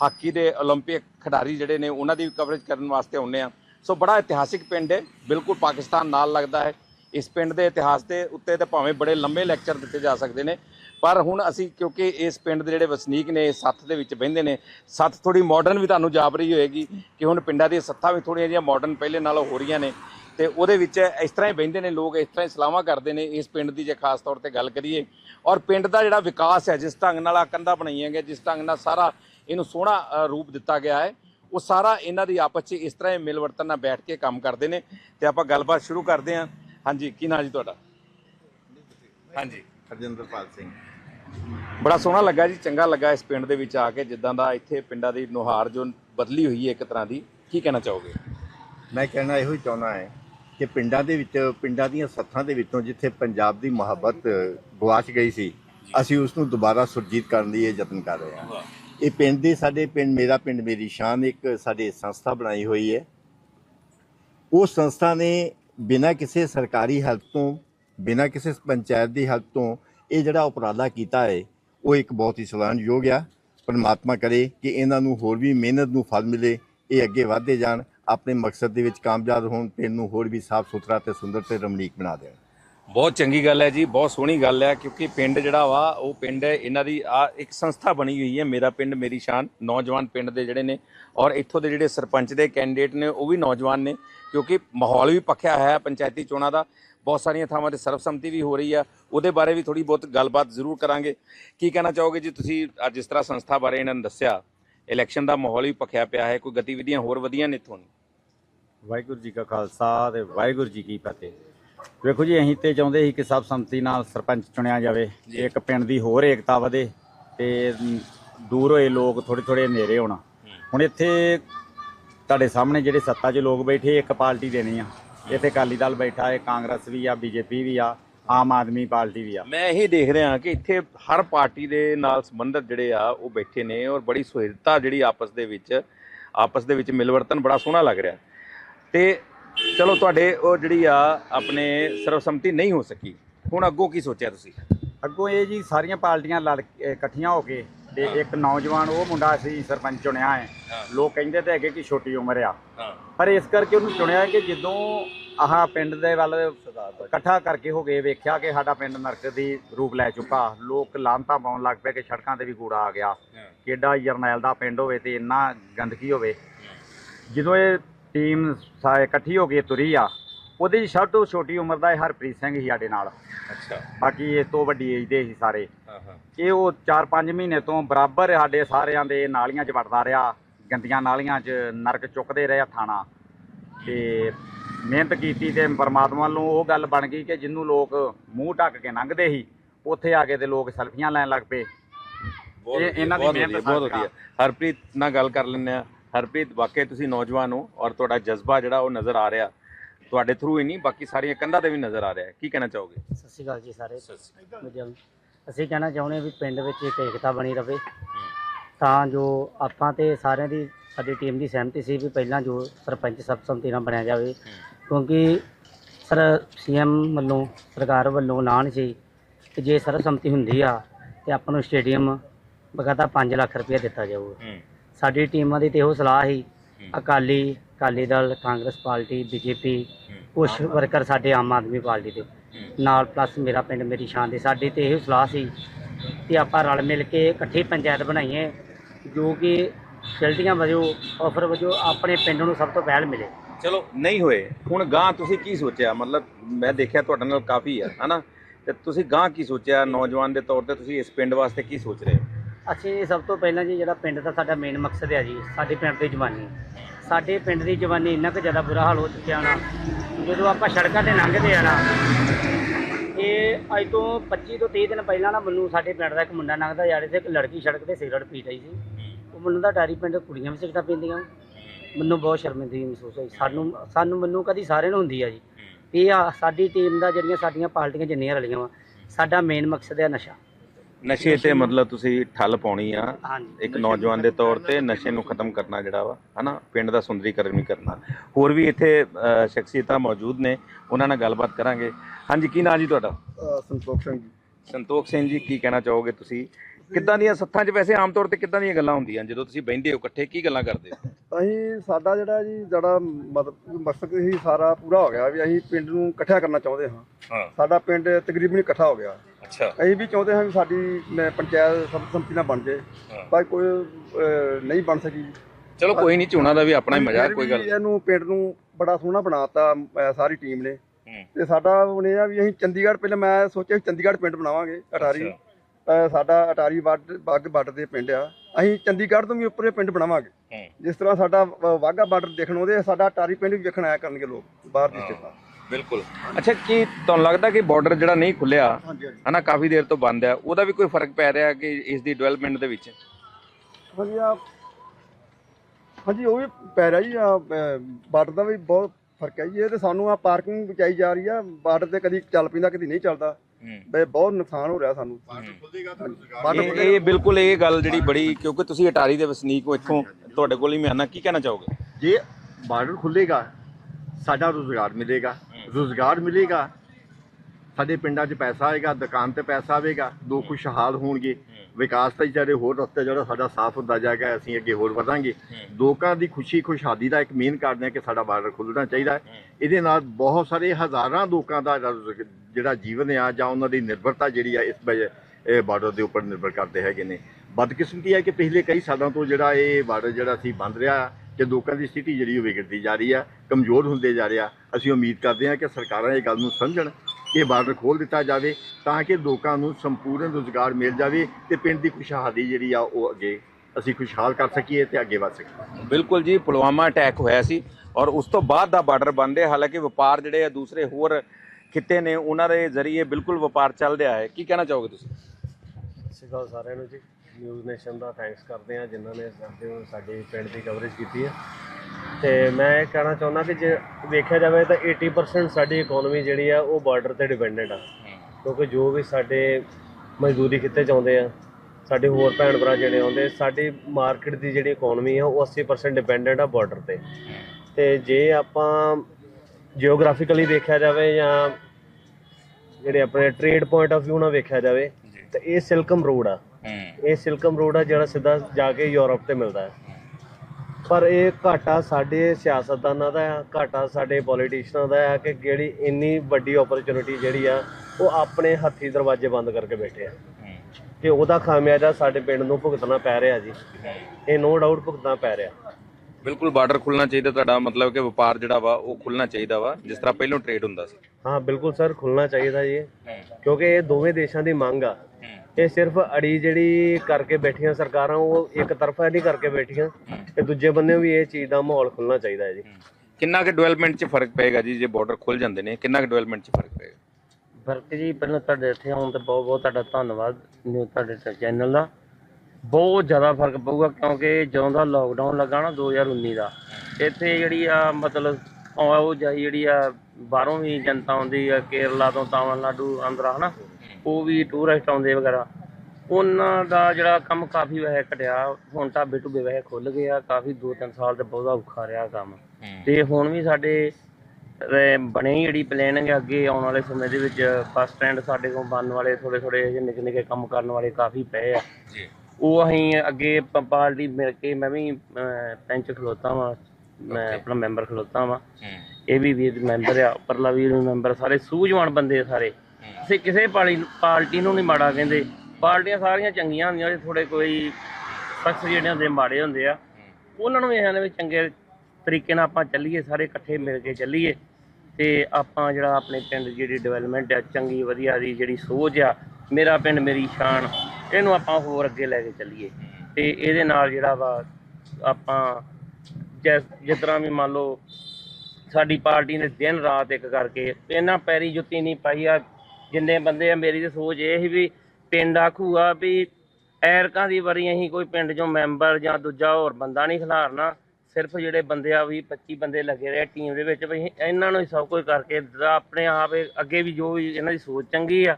ਹਾਕੀ ਦੇ 올림픽 ਖਿਡਾਰੀ ਜਿਹੜੇ ਨੇ ਉਹਨਾਂ ਦੀ ਵੀ ਕਵਰੇਜ ਕਰਨ ਵਾਸਤੇ ਆਉਂਦੇ ਆ ਸੋ ਬੜਾ ਇਤਿਹਾਸਿਕ ਪਿੰਡ ਹੈ ਬਿਲਕੁਲ ਪਾਕਿਸਤਾਨ ਨਾਲ ਲੱਗਦਾ ਹੈ ਇਸ ਪਿੰਡ ਦੇ ਇਤਿਹਾਸ ਦੇ ਉੱਤੇ ਤੇ ਭਾਵੇਂ ਬੜੇ ਲੰਮੇ ਲੈਕਚਰ ਦਿੱਤੇ ਜਾ ਸਕਦੇ ਨੇ, ਪਰ ਹੁਣ ਅਸੀਂ ਕਿਉਂਕਿ ਇਸ ਪਿੰਡ ਦੇ ਜਿਹੜੇ ਵਸਨੀਕ ਨੇ, ਇਸ ਸੱਥ ਦੇ ਵਿੱਚ ਬਹਿੰਦੇ ਨੇ, ਸੱਥ ਥੋੜੀ ਮਾਡਰਨ ਵੀ ਤੁਹਾਨੂੰ ਜਾਪ ਰਹੀ ਹੋਏਗੀ ਕਿ ਹੁਣ ਪਿੰਡਾਂ ਦੀਆਂ ਸੱਥਾਂ ਵੀ ਥੋੜੀਆਂ ਜਿਹੀਆਂ ਮਾਡਰਨ ਪਹਿਲੇ ਨਾਲੋਂ ਹੋ ਰਹੀਆਂ ਨੇ ਤੇ ਉਹਦੇ ਵਿੱਚ ਇਸ ਤਰ੍ਹਾਂ ਹੀ ਬਹਿੰਦੇ ਨੇ ਲੋਕ, ਇਸ ਤਰ੍ਹਾਂ ਹੀ ਸਲਾਹਾਂ ਕਰਦੇ ਨੇ ਇਸ ਪਿੰਡ ਦੀ ਜੇ ਖਾਸ ਤੌਰ ਤੇ ਗੱਲ ਕਰੀਏ ਔਰ ਪਿੰਡ ਦਾ ਜਿਹੜਾ ਵਿਕਾਸ ਹੈ, ਜਿਸ ਢੰਗ ਨਾਲ ਆ ਕੰਧਾਂ ਬਣਾਈਆਂ ਗਈਆਂ, ਜਿਸ ਢੰਗ ਨਾਲ ਸਾਰਾ ਇਹਨੂੰ ਸੋਹਣਾ ਰੂਪ ਦਿੱਤਾ ਗਿਆ ਹੈ, ਉਹ ਸਾਰਾ ਇਹਨਾਂ ਦੀ ਆਪਸ 'ਚ ਇਸ ਤਰ੍ਹਾਂ ਹੀ ਮਿਲਵਰਤਨ ਨਾਲ ਬੈਠ ਕੇ ਕੰਮ ਕਰਦੇ ਨੇ ਤੇ ਆਪਾਂ ਗੱਲਬਾਤ ਸ਼ੁਰੂ ਕਰਦੇ ਹਾਂ। ਹਾਂਜੀ ਕੀ ਨਾਂ ਜੀ ਤੁਹਾਡਾ? ਹਾਂਜੀ। ਹਰਜਿੰਦਰਪਾਲ ਸਿੰਘ। ਬੜਾ ਸੋਹਣਾ ਲੱਗਾ ਜੀ ਚੰਗਾ ਲੱਗਾ ਇਸ ਪਿੰਡ ਦੇ ਵਿੱਚ ਆ ਕੇ ਜਿੱਦਾਂ ਦਾ ਇੱਥੇ ਪਿੰਡਾਂ ਦੀ ਨੁਹਾਰ ਜੋ ਬਦਲੀ ਹੋਈ ਹੈ ਇੱਕ ਤਰ੍ਹਾਂ ਦੀ। ਕੀ ਕਹਿਣਾ ਚਾਹੋਗੇ? ਮੈਂ ਕਹਿਣਾ ਇਹੋ ਹੀ ਚਾਹੁੰਦਾ ਹੈ ਕਿ ਪਿੰਡਾਂ ਦੇ ਵਿੱਚ ਪਿੰਡਾਂ ਦੀਆਂ ਸੱਥਾਂ ਦੇ ਵਿੱਚੋਂ ਜਿੱਥੇ ਪੰਜਾਬ ਦੀ ਮੁਹੱਬਤ ਗਵਾਚ ਗਈ ਸੀ ਅਸੀਂ ਉਸ ਨੂੰ ਦੁਬਾਰਾ ਸੁਰਜੀਤ ਕਰਨ ਲਈ ਇਹ ਯਤਨ ਕਰ ਰਹੇ ਹਾਂ। ਇਹ ਪਿੰਡ ਦੇ ਸਾਡੇ ਪਿੰਡ ਮੇਰਾ ਪਿੰਡ ਮੇਰੀ ਸ਼ਾਨ ਇੱਕ ਸਾਡੇ ਸੰਸਥਾ ਬਣਾਈ ਹੋਈ ਹੈ। ਉਸ ਸੰਸਥਾ ਨੇ ਬਿਨਾਂ ਕਿਸੇ ਸਰਕਾਰੀ ਹੈਲਪ ਤੋਂ, ਬਿਨਾਂ ਕਿਸੇ ਪੰਚਾਇਤ ਦੀ ਹੈਲਪ ਤੋਂ ਇਹ ਜਿਹੜਾ ਉਪਰਾਲਾ ਕੀਤਾ ਹੈ, ਉਹ ਇੱਕ ਬਹੁਤ ਹੀ ਸਲਾਹੁਣਯੋਗ ਆ। ਪਰਮਾਤਮਾ ਕਰੇ ਕਿ ਇਹਨਾਂ ਨੂੰ ਹੋਰ ਵੀ ਮਿਹਨਤ ਨੂੰ ਫਲ ਮਿਲੇ, ਇਹ ਅੱਗੇ ਵਧਦੇ ਜਾਣ, ਆਪਣੇ ਮਕਸਦ ਦੇ ਵਿੱਚ ਕਾਮਯਾਬ ਹੋਣ, ਪਿੰਡ ਨੂੰ ਹੋਰ ਵੀ ਸਾਫ਼ ਸੁਥਰਾ ਤੇ ਸੁੰਦਰ ਤੇ ਰਮਣੀਕ ਬਣਾ ਦੇਣ। ਬਹੁਤ ਚੰਗੀ ਗੱਲ ਹੈ ਜੀ, ਬਹੁਤ ਸੋਹਣੀ ਗੱਲ ਹੈ, ਕਿਉਂਕਿ ਪਿੰਡ ਜਿਹੜਾ ਵਾ, ਉਹ ਪਿੰਡ ਇਹਨਾਂ ਦੀ ਆ ਇੱਕ ਸੰਸਥਾ ਬਣੀ ਹੋਈ ਹੈ, ਮੇਰਾ ਪਿੰਡ, ਮੇਰੀ ਸ਼ਾਨ, ਨੌਜਵਾਨ ਪਿੰਡ ਦੇ ਜਿਹੜੇ ਨੇ, ਔਰ ਇੱਥੋਂ ਦੇ ਜਿਹੜੇ ਸਰਪੰਚ ਦੇ ਕੈਂਡੀਡੇਟ ਨੇ, ਉਹ ਵੀ ਨੌਜਵਾਨ ਨੇ, ਕਿਉਂਕਿ ਮਾਹੌਲ ਵੀ ਪੱਕਿਆ ਹੋਇਆ ਹੈ ਪੰਚਾਇਤੀ ਚੋਣਾਂ ਦਾ, ਬਹੁਤ ਸਾਰੀਆਂ ਥਾਵਾਂ ਤੇ ਸਰਬਸੰਮਤੀ ਵੀ ਹੋ ਰਹੀ ਆ, ਉਹਦੇ ਬਾਰੇ ਵੀ ਥੋੜੀ ਬਹੁਤ ਗੱਲਬਾਤ ਜ਼ਰੂਰ ਕਰਾਂਗੇ। ਕੀ ਕਹਿਣਾ ਚਾਹੋਗੇ ਜੀ ਤੁਸੀਂ ਅੱਜ ਜਿਸ ਤਰ੍ਹਾਂ ਸੰਸਥਾ ਬਾਰੇ ਇਹਨਾਂ ਨੇ ਦੱਸਿਆ ਇਲੈਕਸ਼ਨ ਦਾ ਮਾਹੌਲ ਵੀ ਪੱਕਿਆ ਪਿਆ ਹੈ, ਕੋਈ ਗਤੀਵਿਧੀਆਂ ਹੋਰ ਵਧੀਆਂ ਨੇ ਇੱਥੋਂ? ਵਾਹਿਗੁਰੂ ਜੀ ਕਾ ਖਾਲਸਾ ਤੇ ਵਾਹਿਗੁਰੂ ਜੀ ਕੀ ਫਤਿਹ। ਵੇਖੋ ਜੀ ਅਸੀਂ ਤੇ ਚਾਹੁੰਦੇ ਸੀ ਕਿ ਸਭ ਸੰਮਤੀ ਨਾਲ ਸਰਪੰਚ ਚੁਣਿਆ ਜਾਵੇ। ਇੱਕ ਪਿੰਡ ਦੀ ਹੋਰ ਏਕਤਾ ਵਧੇ ਤੇ ਦੂਰ ਹੋਏ ਲੋਕ ਥੋੜੇ ਥੋੜੇ ਹਨੇਰੇ ਹੋਣ। ਹੁਣ ਇੱਥੇ ਤੁਹਾਡੇ ਸਾਹਮਣੇ ਜਿਹੜੇ ਸੱਤਾ 'ਚ ਲੋਕ ਬੈਠੇ ਇੱਕ ਪਾਰਟੀ ਦੇ ਨਹੀਂ ਆ। ਇੱਥੇ ਅਕਾਲੀ ਦਲ ਬੈਠਾ ਹੈ ਕਾਂਗਰਸ ਵੀ ਆ ਬੀਜੇਪੀ ਵੀ ਆ ਆਮ ਆਦਮੀ ਪਾਰਟੀ ਵੀ ਆ। ਮੈਂ ਇਹ ਦੇਖ ਰਿਹਾ ਕਿ ਇੱਥੇ ਹਰ ਪਾਰਟੀ ਦੇ ਨਾਲ ਸੰਬੰਧਿਤ ਜਿਹੜੇ ਆ ਉਹ ਬੈਠੇ ਨੇ ਔਰ ਬੜੀ ਸੁਹਿਰਦਤਾ ਜਿਹੜੀ ਆਪਸ ਦੇ ਵਿੱਚ ਆਪਸ ਦੇ ਵਿੱਚ ਮਿਲਵਰਤਨ ਬੜਾ ਸੋਹਣਾ ਲੱਗ ਰਿਹਾ। ਤੇ ਚਲੋ ਤੁਹਾਡੇ ਉਹ ਜਿਹੜੀ ਆ ਆਪਣੇ ਸਰਵਸੰਮਤੀ ਨਹੀਂ ਹੋ ਸਕੀ। ਹੁਣ ਅੱਗੋਂ ਕੀ ਸੋਚਿਆ ਤੁਸੀਂ? ਅੱਗੋਂ ਇਹ ਜੀ ਸਾਰੀਆਂ ਪਾਰਟੀਆਂ ਲੜ ਕੇ ਇਕੱਠੀਆਂ ਹੋ ਕੇ ਤੇ ਇੱਕ ਨੌਜਵਾਨ ਉਹ ਮੁੰਡਾ ਸੀ ਸਰਪੰਚ ਚੁਣਿਆ ਹੈ। ਲੋਕ ਕਹਿੰਦੇ ਤੇ ਹੈਗੇ ਕਿ ਛੋਟੀ ਉਮਰ ਆ। ਪਰ ਇਸ ਕਰਕੇ ਉਹਨੂੰ ਚੁਣਿਆ ਕਿ ਜਦੋਂ ਆਹ ਪਿੰਡ ਦੇ ਵੱਲ ਇਕੱਠਾ ਕਰਕੇ ਹੋ ਗਏ ਵੇਖਿਆ ਕਿ ਸਾਡਾ ਪਿੰਡ ਨਰਕ ਦੀ ਰੂਪ ਲੈ ਚੁੱਕਾ। ਲੋਕ ਲਾਂਤਾ ਪਾਉਣ ਲੱਗ ਪਏ ਕਿ ਸੜਕਾਂ ਤੇ ਵੀ ਕੂੜਾ ਆ ਗਿਆ। ਕਿੱਡਾ ਜਰਨੈਲ ਦਾ ਪਿੰਡ ਹੋਵੇ ਤੇ ਇੰਨਾ ਗੰਦਗੀ ਹੋਵੇ। ਜਦੋਂ ਇਹ ਟੀਮ ਸਾ ਇਕੱਠੀ ਹੋ ਕੇ ਤੁਰੀ ਆ। ਉਹਦੇ 'ਚ ਸਭ ਤੋਂ ਛੋਟੀ ਉਮਰ ਦਾ ਇਹ ਹਰਪ੍ਰੀਤ ਸਿੰਘ ਸੀ ਸਾਡੇ ਨਾਲ। ਅੱਛਾ। ਬਾਕੀ ਇਸ ਤੋਂ ਵੱਡੀ ਏਜ ਦੇ ਸੀ ਸਾਰੇ। ਹਾਂ ਹਾਂ। ਇਹ ਉਹ 4-5 ਮਹੀਨੇ ਤੋਂ ਬਰਾਬਰ ਸਾਡੇ ਸਾਰਿਆਂ ਦੇ ਨਾਲੀਆਂ 'ਚ ਵੜਦਾ ਰਿਹਾ। ਗੰਦੀਆਂ ਨਾਲੀਆਂ 'ਚ ਨਰਕ ਚੁੱਕਦੇ ਰਹੇ ਥਾਣਾ। ਤੇ ਮਿਹਨਤ ਕੀਤੀ ਤੇ ਪਰਮਾਤਮਾ ਵੱਲੋਂ ਉਹ ਗੱਲ ਬਣ ਗਈ ਕਿ ਜਿੰਨੂੰ ਲੋਕ ਮੂੰਹ ਢੱਕ ਕੇ ਲੰਘਦੇ ਸੀ ਉੱਥੇ ਆ ਕੇ ਤੇ ਲੋਕ ਸੈਲਫੀਆਂ ਲੈਣ ਲੱਗ ਪਏ। ਬਹੁਤ ਇਹ- ਵਧੀਆ, ਇਹਨਾਂ ਦੀ ਬਹੁਤ ਮਿਹਨਤ ਵਧੀਆ, ਬਹੁਤ ਸਦਕਾ। ਵਧੀਆ। ਹਰਪ੍ਰੀਤ ਨਾਲ ਗੱਲ ਕਰ ਲੈਂਦੇ ਆ ਹਰਪ੍ਰੀਤ ਵਾਕਈ ਤੁਸੀਂ ਨੌਜਵਾਨ ਹੋ ਔਰ ਤੁਹਾਡਾ ਜਜ਼ਬਾ ਜਿਹੜਾ ਉਹ ਨਜ਼ਰ ਆ ਰਿਹਾ। ਤੁਹਾਡੇ ਥਰੂ ਹੀ ਨਹੀਂ ਬਾਕੀ ਸਾਰੀਆਂ ਕੰਧਾਂ ਤੇ ਵੀ ਨਜ਼ਰ ਆ ਰਿਹਾ ਕੀ ਕਹਿਣਾ ਚਾਹੋਗੇ? ਸਤਿ ਸ਼੍ਰੀ ਅਕਾਲ ਜੀ ਸਾਰੇ। ਵਧੀਆ। ਅਸੀਂ ਕਹਿਣਾ ਚਾਹੁੰਦੇ ਹਾਂ ਵੀ ਪਿੰਡ ਵਿੱਚ ਇੱਕ ਏਕਤਾ ਬਣੀ ਰਵੇ। ਤਾਂ ਜੋ ਆਪਾਂ ਤੇ ਸਾਰਿਆਂ ਦੀ ਸਾਡੀ ਟੀਮ ਦੀ ਸਹਿਮਤੀ ਸੀ ਵੀ ਪਹਿਲਾਂ ਜੋ ਸਰਪੰਚ ਸਰਬਸੰਮਤੀ ਨਾਲ ਬਣਿਆ ਜਾਵੇ। ਕਿਉਂਕਿ ਸਰ ਸੀਐਮ ਵੱਲੋਂ ਸਰਕਾਰ ਵੱਲੋਂ ਐਲਾਨ ਸੀ ਕਿ ਜੇ ਸਰਬਸੰਮਤੀ ਹੁੰਦੀ ਆ ਤੇ ਆਪਾਂ ਨੂੰ ਸਟੇਡੀਅਮ ਬਕਾਇਦਾ 5 ਲੱਖ ਰੁਪਏ ਦਿੱਤਾ ਜਾਊਗਾ। ਹੂੰ। ਸਾਡੀ ਟੀਮਾਂ ਦੀ ਤੇ ਇਹੋ ਸਲਾਹ ਸੀ ਅਕਾਲੀ ਅਕਾਲੀ ਦਲ ਕਾਂਗਰਸ ਪਾਰਟੀ ਬੀਜੇਪੀ ਕੁਝ ਵਰਕਰ ਸਾਡੇ ਆਮ ਆਦਮੀ ਪਾਰਟੀ ਦੇ। ਨਾਲ ਪਲੱਸ ਮੇਰਾ ਪਿੰਡ ਮੇਰੀ ਸ਼ਾਨ ਦੇ ਸਾਡੀ ਤੇ ਇਹੋ ਸਲਾਹ ਸੀ ਕਿ ਆਪਾਂ ਰਲ ਮਿਲ ਕੇ ਇਕੱਠੀ ਪੰਚਾਇਤ ਬਣਾਈਏ ਜੋ ਕਿ ਫੈਸਿਲਿਟੀਆਂ ਵਜੋਂ ਆਫਰ ਵਜੋਂ ਆਪਣੇ ਪਿੰਡ ਨੂੰ ਸਭ ਤੋਂ ਪਹਿਲ ਮਿਲੇ। ਚਲੋ ਨਹੀਂ ਹੋਏ। ਹੁਣ ਗਾਂ ਤੁਸੀਂ ਕੀ ਸੋਚਿਆ? ਮਤਲਬ ਮੈਂ ਦੇਖਿਆ ਤੁਹਾਡੇ ਨਾਲ ਕਾਫੀ ਆ ਹਨਾ? ਤੇ ਤੁਸੀਂ ਗਾਂ ਕੀ ਸੋਚਿਆ? ਨੌਜਵਾਨ ਦੇ ਤੌਰ ਤੇ ਤੁਸੀਂ ਇਸ ਪਿੰਡ ਵਾਸਤੇ ਕੀ ਸੋਚ ਰਹੇ ਹੋ? ਅਸੀਂ ਸਭ ਤੋਂ ਪਹਿਲਾਂ ਜੀ ਜਿਹੜਾ ਪਿੰਡ ਦਾ ਸਾਡਾ ਮੇਨ ਮਕਸਦ ਹੈ ਜੀ, ਸਾਡੇ ਪਿੰਡ ਦੀ ਜਵਾਨੀ। ਸਾਡੇ ਪਿੰਡ ਦੀ ਜਵਾਨੀ ਇੰਨਾ ਕੁ ਜ਼ਿਆਦਾ ਬੁਰਾ ਹਾਲ ਹੋ ਚੁੱਕਿਆ ਨਾ, ਜਦੋਂ ਆਪਾਂ ਸੜਕਾਂ ਤੇ ਲੰਘਦੇ ਆ ਨਾ, ਇਹ ਅੱਜ ਤੋਂ 25 ਤੋਂ 30 ਦਿਨ ਪਹਿਲਾਂ ਨਾ ਮੈਨੂੰ ਸਾਡੇ ਪਿੰਡ ਦਾ ਇੱਕ ਮੁੰਡਾ ਲੰਘਦਾ ਜਾ ਰਿਹਾ ਸੀ ਇੱਕ ਲੜਕੀ ਸੜਕ ਤੇ ਸਿਗਰਟ ਪੀ ਰਹੀ ਸੀ। ਉਹ ਮੈਨੂੰ ਦਾ ਡਾਰੀ ਪਿੰਡ ਕੁੜੀਆਂ ਵੀ ਸਿਗਰਟਾਂ ਪੀਂਦੀਆਂ। ਮੈਨੂੰ ਬਹੁਤ ਸ਼ਰਮਿੰਦਗੀ ਮਹਿਸੂਸ ਹੋਈ। ਸਾਨੂੰ ਸਾਨੂੰ ਮੈਨੂੰ ਕਦੀ ਸਾਰਿਆਂ ਨੂੰ ਹੁੰਦੀ ਆ ਜੀ। ਇਹ ਆ, ਸਾਡੀ ਟੀਮ ਦਾ ਜਿਹੜੀਆਂ ਸਾਡੀਆਂ ਪਾਰਟੀਆਂ ਜਿੰਨੀਆਂ ਰਲੀਆਂ ਵਾ, ਸਾਡਾ ਮੇਨ ਮਕਸਦ ਹੈ ਨਸ਼ਾ। ਨਸ਼ੇ ਤੇ ਮਤਲਬ ਤੁਸੀਂ ਠੱਲ ਪਾਉਣੀ ਆ। ਹਾਂਜੀ। ਇੱਕ ਨੌਜਵਾਨ ਦੇ ਤੌਰ ਤੇ ਨਸ਼ੇ ਨੂੰ ਖਤਮ ਕਰਨਾ ਜਿਹੜਾ ਵਾ ਹਨਾ? ਪਿੰਡ ਦਾ ਸੁੰਦਰੀਕਰਨ ਵੀ ਕਰਨਾ। ਹੋਰ ਵੀ ਇੱਥੇ ਅ, ਸ਼ਖਸੀਅਤਾਂ ਮੌਜੂਦ ਨੇ ਉਹਨਾਂ ਨਾਲ ਗੱਲਬਾਤ ਕਰਾਂਗੇ। ਹਾਂਜੀ ਕੀ ਨਾਂ ਜੀ ਤੁਹਾਡਾ? ਸੰਤੋਖ ਸਿੰਘ ਜੀ। ਸੰਤੋਖ ਸਿੰਘ ਜੀ ਕੀ ਕਹਿਣਾ ਚਾਹੋਗੇ ਤੁਸੀਂ? ਕਿੱਦਾਂ ਦੀਆਂ ਸੱਥਾਂ 'ਚ ਵੈਸੇ ਆਮ ਤੌਰ ਤੇ ਕਿੱਦਾਂ ਦੀਆਂ ਗੱਲਾਂ ਹੁੰਦੀਆਂ? ਜਦੋਂ ਤੁਸੀਂ ਬਹਿੰਦੇ ਹੋ ਇਕੱਠੇ ਕੀ ਗੱਲਾਂ ਕਰਦੇ ਹੋ? ਅਸੀਂ ਸਾਡਾ ਜਿਹੜਾ ਜੀ ਜਿਹੜਾ ਮਤਲਬ ਮਕਸਦ ਹੀ ਸਾਰਾ ਪੂਰਾ ਹੋ ਗਿਆ ਵੀ ਅਸੀਂ ਪਿੰਡ ਨੂੰ ਇਕੱਠਾ ਕਰਨਾ ਚਾਹੁੰਦੇ ਹਾਂ। ਸਾਡਾ ਪਿੰਡ ਤਕਰੀਬਨ ਇਕੱਠਾ ਹੋ ਗਿਆ। ਅੱਛਾ। ਅਸੀਂ ਵੀ ਚਾਹੁੰਦੇ ਹਾਂ ਵੀ ਸਾਡੀ ਪੰਚਾਇਤ ਸਰਬਸੰਮਤੀ ਨਾਲ ਬਣ ਜੇ। ਪਰ ਕੋਈ ਨਹੀਂ ਬਣ ਸਕੀ। ਚਲੋ ਕੋਈ ਨਹੀਂ ਚੋਣਾਂ ਦਾ ਵੀ ਆਪਣਾ ਹੀ ਮਜ਼ਾ ਕੋਈ ਗੱਲ। ਇਹਨੂੰ ਪਿੰਡ ਨੂੰ ਬੜਾ ਸੋਹਣਾ ਬਣਾਤਾ ਸਾਰੀ ਟੀਮ ਨੇ। ਤੇ ਸਾਡਾ ਹੁਣ ਇਹ ਆ ਵੀ ਅਸੀਂ ਚੰਡੀਗੜ੍ਹ ਪਹਿਲਾਂ ਮੈਂ ਸੋਚਿਆ ਚੰਡੀਗੜ੍ਹ ਪਿੰਡ ਬਣਾਵਾਂਗੇ ਅਟਾਰੀ। ਸਾਡਾ ਅਟਾਰੀ ਵੱਡ ਬਾਗ ਬਾਰਡਰ ਦੇ ਪਿੰਡ ਆ। ਅਸੀਂ ਚੰਡੀਗੜ੍ਹ ਤੋਂ ਵੀ ਉੱਪਰੇ ਪਿੰਡ ਬਣਾਵਾਂਗੇ। ਜਿਸ ਤਰ੍ਹਾਂ ਸਾਡਾ ਵ- ਵਾਹਗਾ ਬਾਰਡਰ ਦੇਖਣ ਆਉਂਦੇ ਸਾਡਾ ਅਟਾਰੀ ਪਿੰਡ ਵੀ ਵੇਖਣ ਆਇਆ ਕਰਨਗੇ ਲੋਕ ਬਾਹਰ ਦੇ ਸਟੇਟਾਂ। ਬਿਲਕੁਲ। ਅੱਛਾ ਕੀ ਤੁਹਾਨੂੰ ਲੱਗਦਾ ਕਿ ਬਾਰਡਰ ਜਿਹੜਾ ਨਹੀਂ ਖੁੱਲਿਆ ਹਨਾ ਕਾਫੀ ਦੇਰ ਤੋਂ ਬੰਦ ਹੈ ਉਹਦਾ ਵੀ ਕੋਈ ਫ਼ਰਕ ਪੈ ਰਿਹਾ ਕਿ ਇਸ ਦੀ ਡਿਵੈਲਪਮੈਂਟ ਦੇ ਵਿੱਚ? ਹਾਂਜੀ ਉਹ ਵੀ ਪੈ ਰਿਹਾ ਜੀ ਆ ਬਾਰਡਰ ਦਾ ਵੀ ਬਹੁਤ ਫ਼ਰਕ ਹੈ ਜੀ ਇਹ ਤੇ ਸਾਨੂੰ ਆ ਪਾਰਕਿੰਗ ਬਚਾਈ ਜਾ ਰਹੀ ਆ ਬਾਰਡਰ ਤੇ ਕਦੀ ਚੱਲ ਪੈਂਦਾ ਕਦੀ ਨਹੀਂ ਚੱਲਦਾ। ਬਈ ਬਹੁਤ ਨੁਕਸਾਨ ਹੋ ਰਿਹਾ ਸਾਨੂੰ। ਬਾਰਡਰ ਇਹ ਇਹ ਬਿਲਕੁਲ ਇਹ ਗੱਲ ਜਿਹੜੀ ਬੜੀ ਕਿਉਂਕਿ ਤੁਸੀਂ ਅਟਾਰੀ ਦੇ ਵਸਨੀਕ ਹੋ ਇੱਥੋਂ ਤੁਹਾਡੇ ਕੋਲ ਹੀ ਮੈਂ ਆਨਾ ਕੀ ਕਹਿਣਾ ਚਾਹੋਗੇ? ਜੇ ਬਾਰਡਰ ਖੁੱਲੇਗਾ ਸਾਡਾ ਰੋਜ਼ਗਾਰ ਮਿਲੇਗਾ। ਰੋਜ਼ਗਾਰ ਮਿਲੇਗਾ ਸਾਡੇ ਪਿੰਡਾਂ 'ਚ ਪੈਸਾ ਆਏਗਾ ਦੁਕਾਨ ਤੇ ਪੈਸਾ ਆਵੇਗਾ ਲੋਕ ਖੁਸ਼ਹਾਲ ਹੋਣਗੇ ਵਿਕਾਸ ਤਾਂ ਜਿਹੜੇ ਹੋਰ ਰਸਤੇ ਜਿਹੜਾ ਸਾਡਾ ਸਾਫ਼ ਹੁੰਦਾ ਜਾਏਗਾ ਅਸੀਂ ਅੱਗੇ ਹੋਰ ਵਧਾਂਗੇ। ਲੋਕਾਂ ਦੀ ਖੁਸ਼ੀ ਖੁਸ਼ਹਾਲੀ ਦਾ ਇੱਕ ਮੇਨ ਕਾਰਨ ਹੈ ਕਿ ਸਾਡਾ ਬਾਰਡਰ ਖੁੱਲਣਾ ਚਾਹੀਦਾ ਇਹਦੇ ਨਾਲ ਬਹੁਤ ਸਾਰੇ ਹਜ਼ਾਰਾਂ ਲੋਕਾਂ ਦਾ ਜਿਹੜਾ ਜੀਵਨ ਆ ਜਾਂ ਉਹਨਾਂ ਦੀ ਨਿਰਭਰਤਾ ਜਿਹੜੀ ਆ ਇਸ ਵਜ੍ਹਾ ਇਹ ਬਾਰਡਰ ਦੇ ਉੱਪਰ ਨਿਰਭਰ ਕਰਦੇ ਹੈਗੇ ਨੇ। ਬਦਕਿਸਮਤੀ ਹੈ ਕਿ ਪਿਛਲੇ ਕਈ ਸਾਲਾਂ ਤੋਂ ਜਿਹੜਾ ਇਹ ਬਾਰਡਰ ਜਿਹੜਾ ਸੀ ਬੰਦ ਰਿਹਾ ਕਿ ਲੋਕਾਂ ਦੀ ਸਥਿਤੀ ਜਿਹੜੀ ਉਹ ਵਿਗੜਦੀ ਜਾ ਰਹੀ ਆ ਕਮਜ਼ੋਰ ਹੁੰਦੇ ਜਾ ਰਿਹਾ। ਅਸੀਂ ਉਮੀਦ ਕਰਦੇ ਹਾਂ ਕਿ ਸਰਕਾਰਾਂ ਇਹ ਗੱਲ ਨੂੰ ਸਮਝਣ ਕਿ ਬਾਰਡਰ ਖੋਲ ਦਿੱਤਾ ਜਾਵੇ ਤਾਂ ਕਿ ਲੋਕਾਂ ਨੂੰ ਸੰਪੂਰਨ ਰੁਜ਼ਗਾਰ ਮਿਲ ਜਾਵੇ ਤੇ ਪਿੰਡ ਦੀ ਖੁਸ਼ਹਾਲੀ ਜਿਹੜੀ ਆ ਉਹ ਅੱਗੇ ਅਸੀਂ ਖੁਸ਼ਹਾਲ ਕਰ ਸਕੀਏ ਤੇ ਅੱਗੇ ਵਧ ਸਕੀਏ। ਬਿਲਕੁਲ ਜੀ ਪੁਲਵਾਮਾ ਅਟੈਕ ਹੋਇਆ ਸੀ ਔਰ ਉਸ ਤੋਂ ਬਾਅਦ ਦਾ ਬਾਰਡਰ ਬੰਦ ਹੈ ਹਾਲਾਂਕਿ ਵਪਾਰ ਜਿਹੜੇ ਆ ਦੂਸਰੇ ਹੋਰ ਖਿੱਤੇ ਨੇ ਉਹਨਾਂ ਦੇ ਜ਼ਰੀਏ ਬਿਲਕੁਲ ਵਪਾਰ ਚੱਲ ਰਿਹਾ ਹੈ। ਕੀ ਕਹਿਣਾ ਚਾਹੋਗੇ ਤੁਸੀਂ? ਸਤਿ ਸ਼੍ਰੀ ਅਕਾਲ ਸਾਰਿਆਂ ਨੂੰ ਜੀ। ਨਿਊਜ਼ ਨੇਸ਼ਨ ਦਾ ਥੈਂਕਸ ਕਰਦੇ ਆ ਜਿਨ੍ਹਾਂ ਨੇ ਸਾਡੇ ਸਾਡੇ ਪਿੰਡ ਦੀ ਕਵਰੇਜ ਕੀਤੀ ਹੈ। ਤੇ ਮੈਂ ਇਹ ਕਹਿਣਾ ਚਾਹੁੰਦਾ ਕਿ ਜੇ ਵੇਖਿਆ ਜਾਵੇ ਤਾਂ 80% ਸਾਡੀ ਇਕਨੋਮੀ ਜਿਹੜੀ ਆ ਉਹ ਬਾਰਡਰ ਤੇ ਡਿਪੈਂਡੈਂਟ ਆ। ਕਿਉਂਕਿ ਜੋ ਵੀ ਸਾਡੇ ਮਜ਼ਦੂਰੀ ਕਿੱਤੇ ਚਾਹੁੰਦੇ ਆ ਸਾਡੇ ਹੋਰ ਭੈਣ ਭਰਾ ਜਿਹੜੇ ਆਉਂਦੇ ਸਾਡੀ ਮਾਰਕੀਟ ਦੀ ਜਿਹੜੀ ਇਕਨੋਮੀ ਆ ਉਹ 80% ਡਿਪੈਂਡੈਂਟ ਆ ਬਾਰਡਰ ਤੇ। ਤੇ ਜੇ ਆਪਾਂ ਜੀਓਗ੍ਰਾਫਿਕਲੀ ਦੇਖਿਆ ਜਾਵੇ ਜਾਂ ਜਿਹੜੇ ਆਪਣੇ ਟ੍ਰੇਡ ਪੁਆਇੰਟ ਆਫ View ਨਾਲ ਵੇਖਿਆ ਜਾਵੇ ਤੇ ਇਹ ਸਿਲਕਮ ਰੋਡ ਆ। ਇਹ ਸਿਲਕਮ ਰੋਡ ਆ ਜਿਹੜਾ ਸਿੱਧਾ ਜਾ ਕੇ ਯੂਰਪ ਤੇ ਮਿਲਦਾ ਹੈ। ਪਰ ਇਹ ਘਾਟਾ ਸਾਡੇ ਸਿਆਸਤਦਾਨਾਂ ਦਾ ਆ ਘਾਟਾ ਸਾਡੇ ਪੋਲੀਟੀਸ਼ੀਅਨਾਂ ਦਾ ਆ ਕਿ ਜਿਹੜੀ ਇੰਨੀ ਵੱਡੀ ਓਪਰਚੁਨਿਟੀ ਜਿਹੜੀ ਆ ਉਹ ਆਪਣੇ ਹੱਥੀ ਦਰਵਾਜ਼ੇ ਬੰਦ ਕਰਕੇ ਬੈਠੇ ਆ। ਤੇ ਉਹਦਾ ਖਾਮਿਆਜ਼ਾ ਸਾਡੇ ਪਿੰਡ ਨੂੰ ਭੁਗਤਣਾ ਪੈ ਰਿਹਾ ਜੀ। ਇਹ ਨੋ ਡਾਊਟ ਭੁਗਤਣਾ ਪੈ ਰਿਹਾ। ਬਿਲਕੁਲ ਬਾਰਡਰ ਖੁੱਲਣਾ ਚਾਹੀਦਾ ਤੁਹਾਡਾ ਮਤਲਬ ਕਿ ਵਪਾਰ ਜਿਹੜਾ ਵਾ ਉਹ ਖੁੱਲਣਾ ਚਾਹੀਦਾ ਵਾ ਜਿਸ ਤਰ੍ਹਾਂ ਪਹਿਲਾਂ ਟ੍ਰੇਡ ਹੁੰਦਾ ਸੀ। ਹਾਂ ਬਿਲਕੁਲ ਸਰ ਖੁੱਲਣਾ ਚਾਹੀਦਾ ਜੀ। ਕਿਉਂਕਿ ਇਹ ਦੋਵੇਂ ਦੇਸ਼ਾਂ ਦੀ ਮੰਗ ਆ। ਇਹ ਸਿਰਫ ਅੜੀ ਜਿਹੜੀ ਕਰਕੇ ਬੈਠੀਆਂ ਸਰਕਾਰਾਂ ਉਹ ਇੱਕ ਤਰਫਾ ਨਹੀਂ ਕਰਕੇ ਬੈਠੀਆਂ ਤੇ ਦੂਜੇ ਬੰਨੇ ਵੀ ਇਹ ਚੀਜ਼ ਦਾ ਮਾਹੌਲ ਖੁੱਲਣਾ ਚਾਹੀਦਾ ਹੈ ਜੀ। ਕਿੰਨਾ ਕੁ ਡਿਵੈਲਪਮੈਂਟ 'ਚ ਫ਼ਰਕ ਪਏਗਾ ਜੀ ਜੇ ਬਾਰਡਰ ਖੁੱਲ ਜਾਂਦੇ ਨੇ ਕਿੰਨਾ ਕੁ ਡਿਵੈਲਪਮੈਂਟ 'ਚ ਫ਼ਰਕ ਪਏਗਾ? ਫ਼ਰਕ ਜੀ ਪਹਿਲਾਂ ਤੁਹਾਡੇ ਇੱਥੇ ਆਉਣ ਤੇ ਬਹੁਤ ਬਹੁਤ ਤੁਹਾਡਾ ਧੰਨਵਾਦ ਨਿਊ ਤੁਹਾਡੇ ਚੈਨਲ ਦਾ। ਬਹੁਤ ਜ਼ਿਆਦਾ ਫ਼ਰਕ ਪਊਗਾ ਕਿਉਂਕਿ ਜਦੋਂ ਦਾ ਲੋਕਡਾਊਨ ਲੱਗਾ ਨਾ 2019 ਦਾ ਇੱਥੇ ਜਿਹੜੀ ਆ ਮਤਲਬ ਉਹ ਜਾਈ ਜਿਹੜੀ ਆ ਬਾਹਰੋਂ ਵੀ ਜਨਤਾ ਆਉਂਦੀ ਆ ਕੇਰਲਾ ਤੋਂ ਤਾਮਿਲਨਾਡੂ ਆਂਧਰਾ ਹਨਾ? ਉਹ ਵੀ ਟੂਰਿਸਟ ਆਉਂਦੇ ਵਗੈਰਾ ਉਹਨਾਂ ਦਾ ਜਿਹੜਾ ਕੰਮ ਕਾਫੀ ਵੈਸੇ ਘਟਿਆ ਹੁਣ ਢਾਬੇ ਢੁੱਬੇ ਵੈਸੇ ਖੁੱਲ ਗਏ ਆ ਕਾਫੀ 2-3 ਸਾਲ ਤੇ ਬਹੁਤ ਔਖਾ ਰਿਹਾ ਕੰਮ। ਤੇ ਹੁਣ ਵੀ ਸਾਡੇ ਬਣੀ ਜਿਹੜੀ ਪਲੈਨਿੰਗ ਅੱਗੇ ਆਉਣ ਵਾਲੇ ਸਮੇਂ ਦੇ ਵਿੱਚ ਬੱਸ ਸਟੈਂਡ ਸਾਡੇ ਕੋਲ ਬਣਨ ਵਾਲੇ ਥੋੜੇ ਥੋੜੇ ਜਿਹੇ ਨਿੱਕੇ ਨਿੱਕੇ ਕੰਮ ਕਰਨ ਵਾਲੇ ਕਾਫੀ ਪਏ ਆ। ਜੀ। ਉਹ ਅਸੀਂ ਅੱਗੇ ਪ- ਪਾਰਟੀ ਮਿਲ ਕੇ ਮੈਂ ਵੀ ਅਹ, ਪੈਂਚ ਖਲੋਤਾ ਵਾਂ ਮੈਂ ਆਪਣਾ ਮੈਂਬਰ ਖਲੋਤਾ ਵਾਂ। ਇਹ ਵੀ ਵੀਰ ਮੈਂਬਰ ਆ ਪਰਲਾ ਵੀਰ ਵੀ ਮੈਂਬਰ ਸਾਰੇ ਸੂਝਵਾਨ ਬੰਦੇ ਆ ਸਾਰੇ। ਅਸੀਂ ਕਿਸੇ ਪਾਲੀ ਪਾਰਟੀ ਨੂੰ ਨਹੀਂ ਮਾੜਾ ਕਹਿੰਦੇ। ਪਾਰਟੀਆਂ ਸਾਰੀਆਂ ਚੰਗੀਆਂ ਹੁੰਦੀਆਂ ਜੇ ਥੋੜੇ ਕੋਈ ਸ਼ਖਸ ਜਿਹੜੇ ਹੁੰਦੇ ਮਾੜੇ ਹੁੰਦੇ ਆ। ਉਹਨਾਂ ਨੂੰ ਵੀ ਇਹਨਾਂ ਵੀ ਚੰਗੇ ਤਰੀਕੇ ਨਾਲ ਆਪਾਂ ਚੱਲੀਏ, ਸਾਰੇ ਇਕੱਠੇ ਮਿਲ ਕੇ ਚੱਲੀਏ ਤੇ ਆਪਾਂ ਜਿਹੜਾ ਆਪਣੇ ਪਿੰਡ ਦੀ ਜਿਹੜੀ ਡਿਵੈਲਪਮੈਂਟ ਆ, ਚੰਗੀ ਵਧੀਆ ਦੀ ਜਿਹੜੀ ਸੋਚ ਆ, ਮੇਰਾ ਪਿੰਡ ਮੇਰੀ ਸ਼ਾਨ, ਇਹਨੂੰ ਆਪਾਂ ਹੋਰ ਅੱਗੇ ਲੈ ਕੇ ਚੱਲੀਏ। ਤੇ ਇਹਦੇ ਨਾਲ ਜਿਹੜਾ ਵਾ ਆਪਾਂ ਜਿਸ ਜਿਸ ਤਰ੍ਹਾਂ ਵੀ ਮੰਨ ਲਓ ਸਾਡੀ ਪਾਰਟੀ ਨੇ ਦਿਨ ਰਾਤ ਇੱਕ ਕਰਕੇ ਇਹਨਾਂ ਪੈਰੀ ਜੁੱਤੀ ਨਹੀਂ ਪਾਈ ਆ ਜਿੰਨੇ ਬੰਦੇ ਆ, ਮੇਰੀ ਤੇ ਸੋਚ ਇਹ ਸੀ ਵੀ ਪਿੰਡ ਆਖੂਗਾ ਵੀ ਐਰਕਾਂ ਦੀ ਵਾਰੀ ਅਸੀਂ ਕੋਈ ਪਿੰਡ ਚੋਂ ਮੈਂਬਰ ਜਾਂ ਦੂਜਾ ਹੋਰ ਬੰਦਾ ਨਹੀਂ ਖਿਲਾਰਨਾ। ਸਿਰਫ ਜਿਹੜੇ ਬੰਦੇ ਆ ਵੀ 25 ਬੰਦੇ ਲੱਗੇ ਰਹੇ ਟੀਮ ਦੇ ਵਿੱਚ ਵੀ ਇਹਨਾਂ ਨੂੰ ਹੀ ਸਭ ਕੁਝ ਕਰਕੇ ਦ- ਆਪਣੇ ਆਪ ਅੱਗੇ ਵੀ ਜੋ ਵੀ ਇਹਨਾਂ ਦੀ ਸੋਚ ਚੰਗੀ ਆ,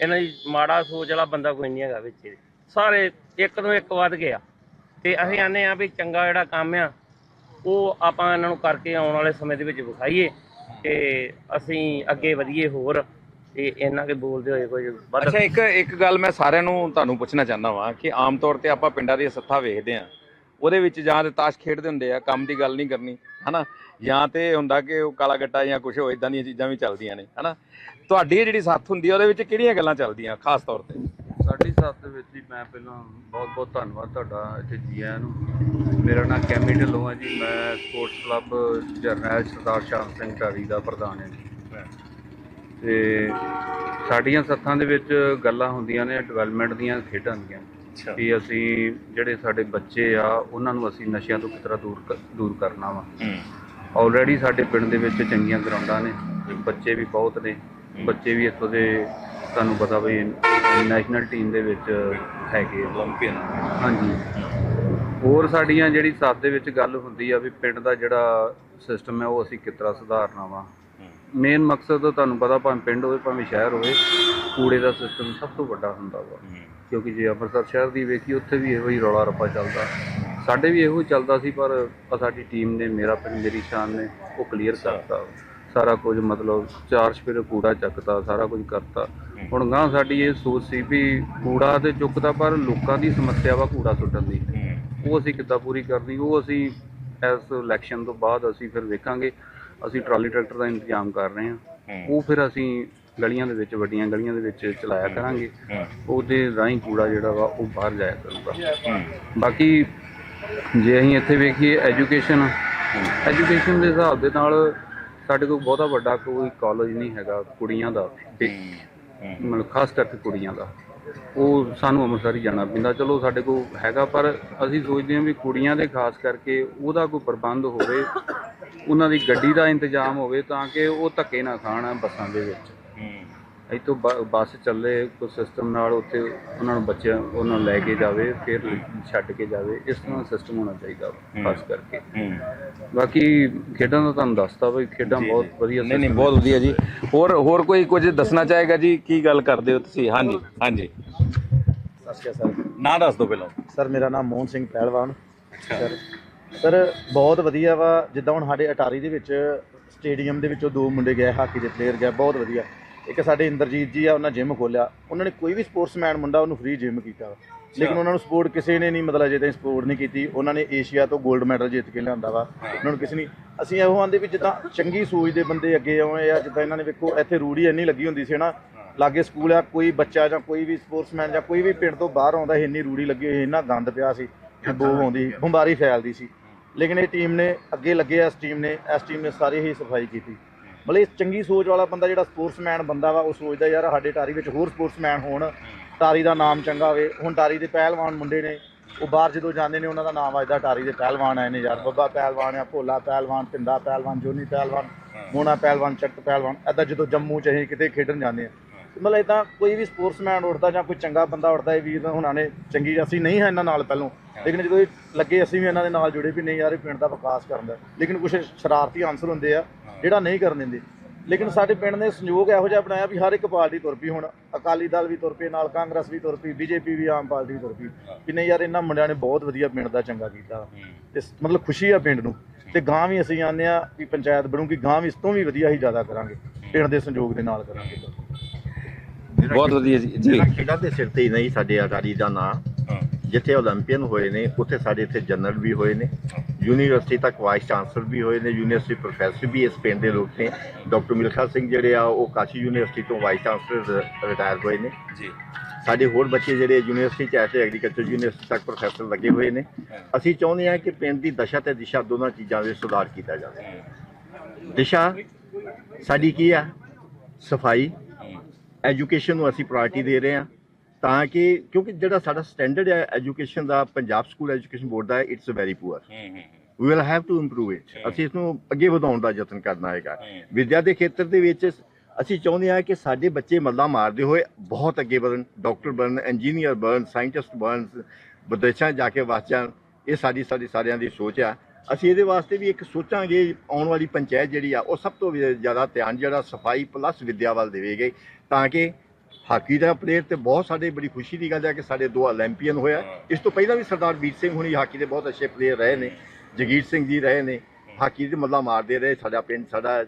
ਇਹਨਾਂ ਦੀ ਮਾੜਾ ਸੋਚ ਵਾਲਾ ਬੰਦਾ ਕੋਈ ਨਹੀਂ ਹੈਗਾ ਵਿੱਚ। ਸਾਰੇ ਇੱਕ ਤੋਂ ਇੱਕ ਵੱਧ ਗਿਆ। ਤੇ ਅਸੀਂ ਆਨੇ ਆ ਵੀ ਚੰਗਾ ਜਿਹੜਾ ਕੰਮ ਆ, ਉਹ ਆਪਾਂ ਇਹਨਾਂ ਨੂੰ ਕਰਕੇ ਆਉਣ ਵਾਲੇ ਸਮੇਂ ਦੇ ਵਿੱਚ ਵਿਖਾਈਏ ਤੇ ਅਸੀਂ ਅੱਗੇ ਵਧੀਏ ਹੋਰ। ਤੇ ਇਹਨਾਂ ਕੇ ਬੋਲਦੇ ਹੋਏ ਕੁਝ ਵੱਧ ਅੱਛਾ ਇੱਕ ਇੱਕ ਗੱਲ ਮੈਂ ਸਾਰਿਆਂ ਨੂੰ ਤੁਹਾਨੂੰ ਪੁੱਛਣਾ ਚਾਹੁੰਦਾ ਵਾਂ ਕਿ ਆਮ ਤੌਰ ਤੇ ਆਪਾਂ ਪਿੰਡਾਂ ਦੀਆਂ ਸੱਥਾਂ ਵੇਖਦੇ ਆ ਉਹਦੇ ਵਿੱਚ ਜਾਂ ਤੇ ਤਾਸ਼ ਖੇਡਦੇ ਹੁੰਦੇ ਆ ਕੰਮ ਦੀ ਗੱਲ ਨਹੀਂ ਕਰਨੀ ਹਨਾ? ਜਾਂ ਤੇ ਹੁੰਦਾ ਕਿ ਉਹ ਕਾਲਾ ਗੱਟਾ ਜਾਂ ਕੁਝ ਹੋ ਇਦਾਂ ਦੀਆਂ ਚੀਜ਼ਾਂ ਵੀ ਚੱਲਦੀਆਂ ਨੇ ਹਨਾ? ਤੁਹਾਡੀ ਜਿਹੜੀ ਸੱਥ ਹੁੰਦੀ ਆ ਉਹਦੇ ਵਿੱਚ ਕਿਹੜੀਆਂ ਗੱਲਾਂ ਚੱਲਦੀਆਂ ਖਾਸ ਤੌਰ ਤੇ? ਸਾਡੀ ਸਾਥ ਦੇ ਵਿੱਚ ਹੀ ਮੈਂ ਪਹਿਲਾਂ ਬਹੁਤ ਬਹੁਤ ਧੰਨਵਾਦ ਤੁਹਾਡਾ ਇੱਥੇ ਜੀ ਆਇਆਂ ਨੂੰ। ਮੇਰਾ ਨਾਮ ਕੈਮੀ ਢਿੱਲੋਂ ਹੈ ਜੀ। ਮੈਂ ਸਪੋਰਟਸ ਕਲੱਬ ਜਰਨੈਲ ਸਰਦਾਰ ਸ਼ਾਮ ਸਿੰਘ ਢਾਰੀ ਦਾ ਪ੍ਰਧਾਨ ਹਾਂ ਜੀ। ਤੇ ਸਾਡੀਆਂ ਸੱਥਾਂ ਦੇ ਵਿੱਚ ਗੱਲਾਂ ਹੁੰਦੀਆਂ ਨੇ ਡਿਵੈਲਪਮੈਂਟ ਦੀਆਂ ਖੇਡਾਂ ਦੀਆਂ। ਵੀ ਅਸੀਂ ਜਿਹੜੇ ਸਾਡੇ ਬੱਚੇ ਆ ਉਹਨਾਂ ਨੂੰ ਅਸੀਂ ਨਸ਼ਿਆਂ ਤੋਂ ਕਿਸ ਤਰ੍ਹਾਂ ਦੂਰ ਕ- ਦੂਰ ਕਰਨਾ ਵਾ। ਆਲਰੇਡੀ ਸਾਡੇ ਪਿੰਡ ਦੇ ਵਿੱਚ ਚੰਗੀਆਂ ਗਰਾਊਂਡਾਂ ਨੇ ਬੱਚੇ ਵੀ ਬਹੁਤ ਨੇ। ਬੱਚੇ ਵੀ ਇੱਥੋਂ ਦੇ ਤੁਹਾਨੂੰ ਪਤਾ ਵੀ ਨੈਸ਼ਨਲ ਟੀਮ ਦੇ ਵਿੱਚ ਹੈਗੇ ਓਲੰਪੀਅਨ ਹਾਂਜੀ। ਹੋਰ ਸਾਡੀਆਂ ਜਿਹੜੀ ਸਾਥ ਦੇ ਵਿੱਚ ਗੱਲ ਹੁੰਦੀ ਆ ਵੀ ਪਿੰਡ ਦਾ ਜਿਹੜਾ ਸਿਸਟਮ ਹੈ ਉਹ ਅਸੀਂ ਕਿਸ ਤਰ੍ਹਾਂ ਸੁਧਾਰਨਾ ਵਾ। ਮੇਨ ਮਕਸਦ ਤੁਹਾਨੂੰ ਪਤਾ ਭਾਵੇਂ ਪਿੰਡ ਹੋਵੇ ਭਾਵੇਂ ਸ਼ਹਿਰ ਹੋਵੇ ਕੂੜੇ ਦਾ ਸਿਸਟਮ ਸਭ ਤੋਂ ਵੱਡਾ ਹੁੰਦਾ ਵਾ। ਕਿਉਂਕਿ ਜੇ ਅੰਮ੍ਰਿਤਸਰ ਸ਼ਹਿਰ ਦੀ ਵੇਖੀ ਉੱਥੇ ਵੀ ਇਹੋ ਹੀ ਰੌਲਾ ਰੱਪਾ ਚੱਲਦਾ। ਸਾਡੇ ਵੀ ਇਹੋ ਚੱਲਦਾ ਸੀ ਪਰ ਸਾਡੀ ਟੀਮ ਨੇ ਮੇਰਾ ਪਿੰਡ ਮੇਰੀ ਸ਼ਾਨ ਨੇ ਉਹ ਕਲੀਅਰ ਕਰਤਾ। ਸਾਰਾ ਕੁਝ ਮਤਲਬ ਚਾਰ ਸਪੇਰੇ ਕੂੜਾ ਚੱਕਤਾ ਸਾਰਾ ਕੁਝ ਕਰਤਾ। ਹੁਣ ਗਾਂ ਸਾਡੀ ਇਹ ਸੋਚ ਸੀ ਵੀ ਕੂੜਾ ਤੇ ਚੁੱਕਦਾ ਪਰ ਲੋਕਾਂ ਦੀ ਸਮੱਸਿਆ ਵਾ ਕੂੜਾ ਸੁੱਟਣ ਦੀ। ਉਹ ਅਸੀਂ ਕਿੱਦਾਂ ਪੂਰੀ ਕਰਨੀ ਉਹ ਅਸੀਂ ਇਸ ਇਲੈਕਸ਼ਨ ਤੋਂ ਬਾਅਦ ਅਸੀਂ ਫਿਰ ਵੇਖਾਂਗੇ। ਅਸੀਂ ਟਰਾਲੀ ਟਰੈਕਟਰ ਦਾ ਇੰਤਜ਼ਾਮ ਕਰ ਰਹੇ ਹਾਂ। ਉਹ ਫਿਰ ਅਸੀਂ ਗਲੀਆਂ ਦੇ ਵਿੱਚ ਵੱਡੀਆਂ ਗਲੀਆਂ ਦੇ ਵਿੱਚ ਚਲਾਇਆ ਕਰਾਂਗੇ। ਉਹਦੇ ਰਾਹੀਂ ਕੂੜਾ ਜਿਹੜਾ ਵਾ ਉਹ ਬਾਹਰ ਜਾਇਆ ਕਰੂਗਾ। ਬਾਕੀ ਜੇ ਅਸੀਂ ਇੱਥੇ ਵੇਖੀਏ ਐਜੂਕੇਸ਼ਨ ਐਜੂਕੇਸ਼ਨ ਦੇ ਹਿਸਾਬ ਦੇ ਨਾਲ ਸਾਡੇ ਕੋਲ ਬਹੁਤਾ ਵੱਡਾ ਕੋਈ ਕਾਲਜ ਨਹੀਂ ਹੈਗਾ ਕੁੜੀਆਂ ਦਾ ਮਤਲਬ ਖਾਸ ਕਰਕੇ ਕੁੜੀਆਂ ਦਾ। ਉਹ ਸਾਨੂੰ ਅੰਮ੍ਰਿਤਸਰ ਹੀ ਜਾਣਾ ਪੈਂਦਾ। ਚਲੋ ਸਾਡੇ ਕੋਲ ਹੈਗਾ ਪਰ ਅਸੀਂ ਸੋਚਦੇ ਹਾਂ ਵੀ ਕੁੜੀਆਂ ਦੇ ਖਾਸ ਕਰਕੇ ਉਹਦਾ ਕੋਈ ਪ੍ਰਬੰਧ ਹੋਵੇ ਉਹਨਾਂ ਦੀ ਗੱਡੀ ਦਾ ਇੰਤਜ਼ਾਮ ਹੋਵੇ ਤਾਂ ਕਿ ਉਹ ਧੱਕੇ ਨਾ ਖਾਣ ਬੱਸਾਂ ਦੇ ਵਿੱਚ। ਇੱਥੋਂ ਬ- ਬੱਸ ਚੱਲੇ ਕੋਈ ਸਿਸਟਮ ਨਾਲ ਉੱਥੇ ਉਹਨਾਂ ਨੂੰ ਬੱਚਿਆਂ ਉਹਨਾਂ ਨੂੰ ਲੈ ਕੇ ਜਾਵੇ ਫਿਰ ਛੱਡ ਕੇ ਜਾਵੇ ਇਸ ਤਰ੍ਹਾਂ ਸਿਸਟਮ ਹੋਣਾ ਚਾਹੀਦਾ ਖਾਸ ਕਰਕੇ। ਬਾਕੀ ਖੇਡਾਂ ਦਾ ਤੁਹਾਨੂੰ ਦੱਸਤਾ ਵੀ ਖੇਡਾਂ ਬਹੁਤ ਵਧੀਆ ਨਹੀਂ ਨਹੀਂ ਬਹੁਤ ਵਧੀਆ ਜੀ। ਹੋਰ ਹੋਰ ਕੋਈ ਕੁਝ ਦੱਸਣਾ ਚਾਹੇਗਾ ਜੀ? ਕੀ ਗੱਲ ਕਰਦੇ ਹੋ ਤੁਸੀਂ? ਹਾਂਜੀ ਹਾਂਜੀ। ਸਤਿ ਸ਼੍ਰੀ ਅਕਾਲ ਸਰ। ਨਾਂ ਦੱਸ ਦਿਓ ਪਹਿਲਾਂ। ਸਰ ਮੇਰਾ ਨਾਮ ਮੋਹਨ ਸਿੰਘ ਪਹਿਲਵਾਨ। ਸਰ ਸਰ ਬਹੁਤ ਵਧੀਆ ਵਾ। ਜਿੱਦਾਂ ਹੁਣ ਸਾਡੇ ਅਟਾਰੀ ਦੇ ਵਿੱਚ ਸਟੇਡੀਅਮ ਦੇ ਵਿੱਚੋਂ ਦੋ ਮੁੰਡੇ ਗਏ ਹਾਕੀ ਦੇ ਪਲੇਅਰ ਗਏ ਬਹੁਤ ਵਧੀਆ। ਇੱਕ ਸਾਡੇ ਇੰਦਰਜੀਤ ਜੀ ਆ ਉਹਨਾਂ ਜਿਮ ਖੋਲਿਆ। ਉਹਨਾਂ ਨੇ ਕੋਈ ਵੀ ਸਪੋਰਟਸਮੈਨ ਮੁੰਡਾ ਉਹਨੂੰ ਫ੍ਰੀ ਜਿਮ ਕੀਤਾ ਵਾ। ਲੇਕਿਨ ਉਹਨਾਂ ਨੂੰ ਸਪੋਰਟ ਕਿਸੇ ਨੇ ਨਹੀਂ ਮਤਲਬ ਜੇ ਸਪੋਰਟ ਨਹੀਂ ਕੀਤੀ। ਉਹਨਾਂ ਨੇ ਏਸ਼ੀਆ ਤੋਂ 골ਡ ਮੈਡਲ ਜਿੱਤ ਕੇ ਲਿਆਂਦਾ ਵਾ। ਉਹਨਾਂ ਨੂੰ ਕਿਸੇ ਨਹੀਂ ਅਸੀਂ ਇਹੋ ਆਂਦੇ ਵੀ ਜਿੱਦਾਂ ਚੰਗੀ ਸੋਚ ਦੇ ਬੰਦੇ ਅੱਗੇ ਆਉਏ ਆ ਜਿੱਦਾਂ ਇਹਨਾਂ ਨੇ ਵੇਖੋ ਇੱਥੇ ਰੂੜੀ ਇੰਨੀ ਲੱਗੀ ਹੁੰਦੀ ਸੀ ਨਾ ਲਾਗੇ ਸਕੂਲ ਆ ਕੋਈ ਬੱਚਾ ਜਾਂ ਕੋਈ ਵੀ ਸਪੋਰਟਸਮੈਨ ਜਾਂ ਕੋਈ ਵੀ ਪਿੰਡ ਤੋਂ ਬਾਹਰ ਆਉਂਦਾ ਸੀ ਇੰਨੀ ਰੂੜੀ ਲੱਗੀ ਹੋਈ ਇੰਨਾ ਗੰਦ ਪਿਆ ਸੀ ਬੋ ਆਉਂਦੀ ਸੀ, ਬਿਮਾਰੀ ਫੈਲਦੀ ਸੀ। ਲੇਕਿਨ ਇਹ ਟੀਮ ਨੇ ਅੱਗੇ ਲੱਗੇ ਇਸ ਟੀਮ ਨੇ, ਇਸ ਟੀਮ ਨੇ ਸਾਰੀ ਹੀ ਸਫ਼ਾਈ ਕੀਤੀ। ਮਤਲਬ ਇਹ ਚੰਗੀ ਸੋਚ ਵਾਲਾ ਬੰਦਾ ਜਿਹੜਾ ਸਪੋਰਟਸਮੈਨ ਬੰਦਾ ਵਾ, ਉਹ ਸੋਚਦਾ ਯਾਰ ਸਾਡੇ ਟਾਰੀ ਵਿੱਚ ਹੋਰ ਸਪੋਰਟਸਮੈਨ ਹੋਣ ਟਾਰੀ ਦਾ ਨਾਮ ਚੰਗਾ ਹੋਵੇ। ਹੁਣ ਟਾਰੀ ਦੇ ਪਹਿਲਵਾਨ ਮੁੰਡੇ ਨੇ, ਉਹ ਬਾਹਰ ਜਦੋਂ ਜਾਂਦੇ ਨੇ, ਉਹਨਾਂ ਦਾ ਨਾਮ ਵੱਜਦਾ ਟਾਰੀ ਦੇ ਪਹਿਲਵਾਨ ਆਏ ਨੇ ਯਾਰ। ਬੱਬਾ ਪਹਿਲਵਾਨ ਆ, ਭੋਲਾ ਪਹਿਲਵਾਨ, ਪਿੰਦਾ ਪਹਿਲਵਾਨ, ਜੋਨੀ ਪਹਿਲਵਾਨ, ਮੋਨਾ ਪਹਿਲਵਾਨ, ਚੱਕ ਪਹਿਲਵਾਨ। ਐਦਾਂ ਜਦੋਂ ਜੰਮੂ ਚ ਅਸੀਂ ਕਿਤੇ ਖੇਡਣ ਜਾਂਦੇ ਆ ਮਤਲਬ ਇਦਾਂ ਕੋਈ ਵੀ ਸਪੋਰਟਸਮੈਨ ਉੱਠਦਾ ਜਾਂ ਕੋਈ ਚੰਗਾ ਬੰਦਾ ਉੱਠਦਾ ਇਹ ਵੀਰ ਹੁਣਾਂ ਨੇ ਚੰਗੀ ਅਸੀਂ ਨਹੀਂ ਹੈ ਇਹਨਾਂ ਨਾਲ ਪਹਿਲੋਂ। ਲੇਕਿਨ ਜਦੋਂ ਇਹ ਲੱਗੇ ਅਸੀਂ ਵੀ ਇਹਨਾਂ ਦੇ ਨਾਲ ਜੁੜੇ ਵੀ ਨਹੀਂ ਯਾਰ ਇਹ ਪਿੰਡ ਦਾ ਵਿਕਾਸ ਕਰਨ ਦਾ। ਲੇਕਿਨ ਕੁਝ ਸ਼ਰਾਰਤੀ ਅਨਸਰ ਹੁੰਦੇ ਆ ਜਿਹੜਾ ਨਹੀਂ ਕਰਨ ਦਿੰਦੇ। ਲੇਕਿਨ ਸਾਡੇ ਪਿੰਡ ਨੇ ਸੰਯੋਗ ਇਹੋ ਜਿਹਾ ਬਣਾਇਆ ਵੀ ਹਰ ਇੱਕ ਪਾਰਟੀ ਤੁਰ ਪਈ ਹੁਣ। ਅਕਾਲੀ ਦਲ ਵੀ ਤੁਰ ਪਏ ਨਾਲ ਕਾਂਗਰਸ ਵੀ ਤੁਰ ਪਈ ਬੀਜੇਪੀ ਵੀ ਆਮ ਪਾਰਟੀ ਵੀ ਤੁਰ ਪਈ। ਕਿ ਨਹੀਂ ਯਾਰ ਇਹਨਾਂ ਮੁੰਡਿਆਂ ਨੇ ਬਹੁਤ ਵਧੀਆ ਪਿੰਡ ਦਾ ਚੰਗਾ ਕੀਤਾ। ਤੇ ਮਤਲਬ ਖੁਸ਼ੀ ਆ ਪਿੰਡ ਨੂੰ। ਤੇ ਗਾਂ ਵੀ ਅਸੀਂ ਆਉਂਦੇ ਆ ਵੀ ਪੰਚਾਇਤ ਬਣੂਗੀ ਗਾਂ ਵੀ ਇਸ ਤੋਂ ਵੀ ਵਧੀਆ ਹੀ ਜ਼ਿਆਦਾ ਕਰਾਂਗੇ। ਪਿੰਡ ਦੇ ਸੰਯੋਗ ਦੇ ਨਾਲ ਕਰਾਂਗੇ। ਬਹੁਤ ਵਧੀਆ ਜੀ ਜੀ। ਖੇਡਾਂ ਦੇ ਸਿਰ ਤੇ ਹੀ ਨਹੀਂ ਸਾਡੇ ਆਜ਼ਾਦੀ ਦਾ ਨਾਂ ਜਿੱਥੇ 올림픽ਨ ਹੋਏ ਨੇ ਉੱਥੇ ਸਾਡੇ ਇੱਥੇ ਜਨਰਲ ਵੀ ਹੋਏ ਨੇ ਯੂਨੀਵਰਸਿਟੀ ਤੱਕ ਵਾਈਸ ਚਾਂਸਲਰ ਵੀ ਹੋਏ ਨੇ ਯੂਨੀਵਰਸਿਟੀ ਪ੍ਰੋਫੈਸਰ ਵੀ ਇਸ ਪਿੰਡ ਦੇ ਲੋਕ ਨੇ। ਡਾਕਟਰ ਮਿਲਖਾ ਸਿੰਘ ਜਿਹੜੇ ਆ ਉਹ ਕਾਸ਼ੀ ਯੂਨੀਵਰਸਿਟੀ ਤੋਂ ਵਾਈਸ ਚਾਂਸਲਰ ਰਿਟਾਇਰ ਹੋਏ ਨੇ। ਜੀ। ਸਾਡੇ ਹੋਰ ਬੱਚੇ ਜਿਹੜੇ ਯੂਨੀਵਰਸਿਟੀ ਚ ਐਸੇ ਐਗਰੀਕਲਚਰ ਯੂਨੀਵਰਸਿਟੀ ਤੱਕ ਪ੍ਰੋਫੈਸਰ ਲੱਗੇ ਹੋਏ ਨੇ। ਅਸੀਂ ਚਾਹੁੰਦੇ ਹਾਂ ਕਿ ਪਿੰਡ ਦੀ ਦਸ਼ਾ ਤੇ ਦਿਸ਼ਾ ਦੋਨਾਂ ਚੀਜ਼ਾਂ ਵਿੱਚ ਸੁਧਾਰ ਕੀਤਾ ਜਾਵੇ। ਦਿਸ਼ਾ ਸਾਡੀ ਕੀ ਆ? ਸਫ਼ਾਈ। ਐਜੂਕੇਸ਼ਨ ਨੂੰ ਅਸੀਂ ਪ੍ਰਾਇੋਰਟੀ ਦੇ ਰਹੇ ਹਾਂ ਤਾਂ ਕਿ ਕਿਉਂਕਿ ਜਿਹੜਾ ਸਾਡਾ ਸਟੈਂਡਰਡ ਹੈ ਐਜੂਕੇਸ਼ਨ ਦਾ Punjab school education board the it's very poor we will have to improve it ਅਸੀਂ ਇਸ ਨੂੰ ਅੱਗੇ ਵਧਾਉਣ ਦਾ ਯਤਨ ਕਰਨਾ ਹੈਗਾ। ਵਿਦਿਆ ਦੇ ਖੇਤਰ ਦੇ ਵਿੱਚ ਅਸੀਂ ਚਾਹੁੰਦੇ ਹਾਂ ਕਿ ਸਾਡੇ ਬੱਚੇ ਮੱਲਾ ਮਾਰਦੇ ਹੋਏ ਬਹੁਤ ਅੱਗੇ ਵਧਣ ਡਾਕਟਰ ਬਣਨ ਇੰਜੀਨੀਅਰ ਬਣਨ ਸਾਇੰਟਿਸਟ ਬਣਨ ਵਿਦੇਸ਼ਾਂ ਜਾ ਕੇ ਵਸ ਜਾਣ। ਇਹ ਸਾਡੀ ਸਾਡੀ ਸਾਰਿਆਂ ਦੀ ਸੋਚ ਆ। ਅਸੀਂ ਇਹਦੇ ਵਾਸਤੇ ਵੀ ਇੱਕ ਸੋਚਾਂਗੇ, ਆਉਣ ਵਾਲੀ ਪੰਚਾਇਤ ਜਿਹੜੀ ਆ, ਉਹ ਸਭ ਤੋਂ ਜ਼ਿਆਦਾ ਧਿਆਨ ਜਿਹੜਾ ਸਫ਼ਾਈ ਪਲੱਸ ਵਿਦਿਆ ਵੱਲ ਦੇਵੇਗੇ, ਤਾਂ ਕਿ ਹਾਕੀ ਦਾ ਪਲੇਅਰ ਤੇ ਬਹੁਤ ਸਾਡੇ ਬੜੀ ਖੁਸ਼ੀ ਦੀ ਗੱਲ ਹੈ ਕਿ ਸਾਡੇ ਦੋ 올림픽ਨ ਹੋਇਆ। ਇਸ ਤੋਂ ਪਹਿਲਾਂ ਵੀ ਸਰਦਾਰ ਵੀਰ ਸਿੰਘ ਹੁਣੀ ਹਾਕੀ ਦੇ ਬਹੁਤ ਅੱਛੇ ਪਲੇਅਰ ਰਹੇ ਨੇ, ਜਗੀਰ ਸਿੰਘ ਜੀ ਰਹੇ ਨੇ, ਹਾਕੀ ਦੇ ਮੱਲਾ ਮਾਰਦੇ ਰਹੇ, ਸਾਡਾ ਪਿੰਡ, ਸਾਡਾ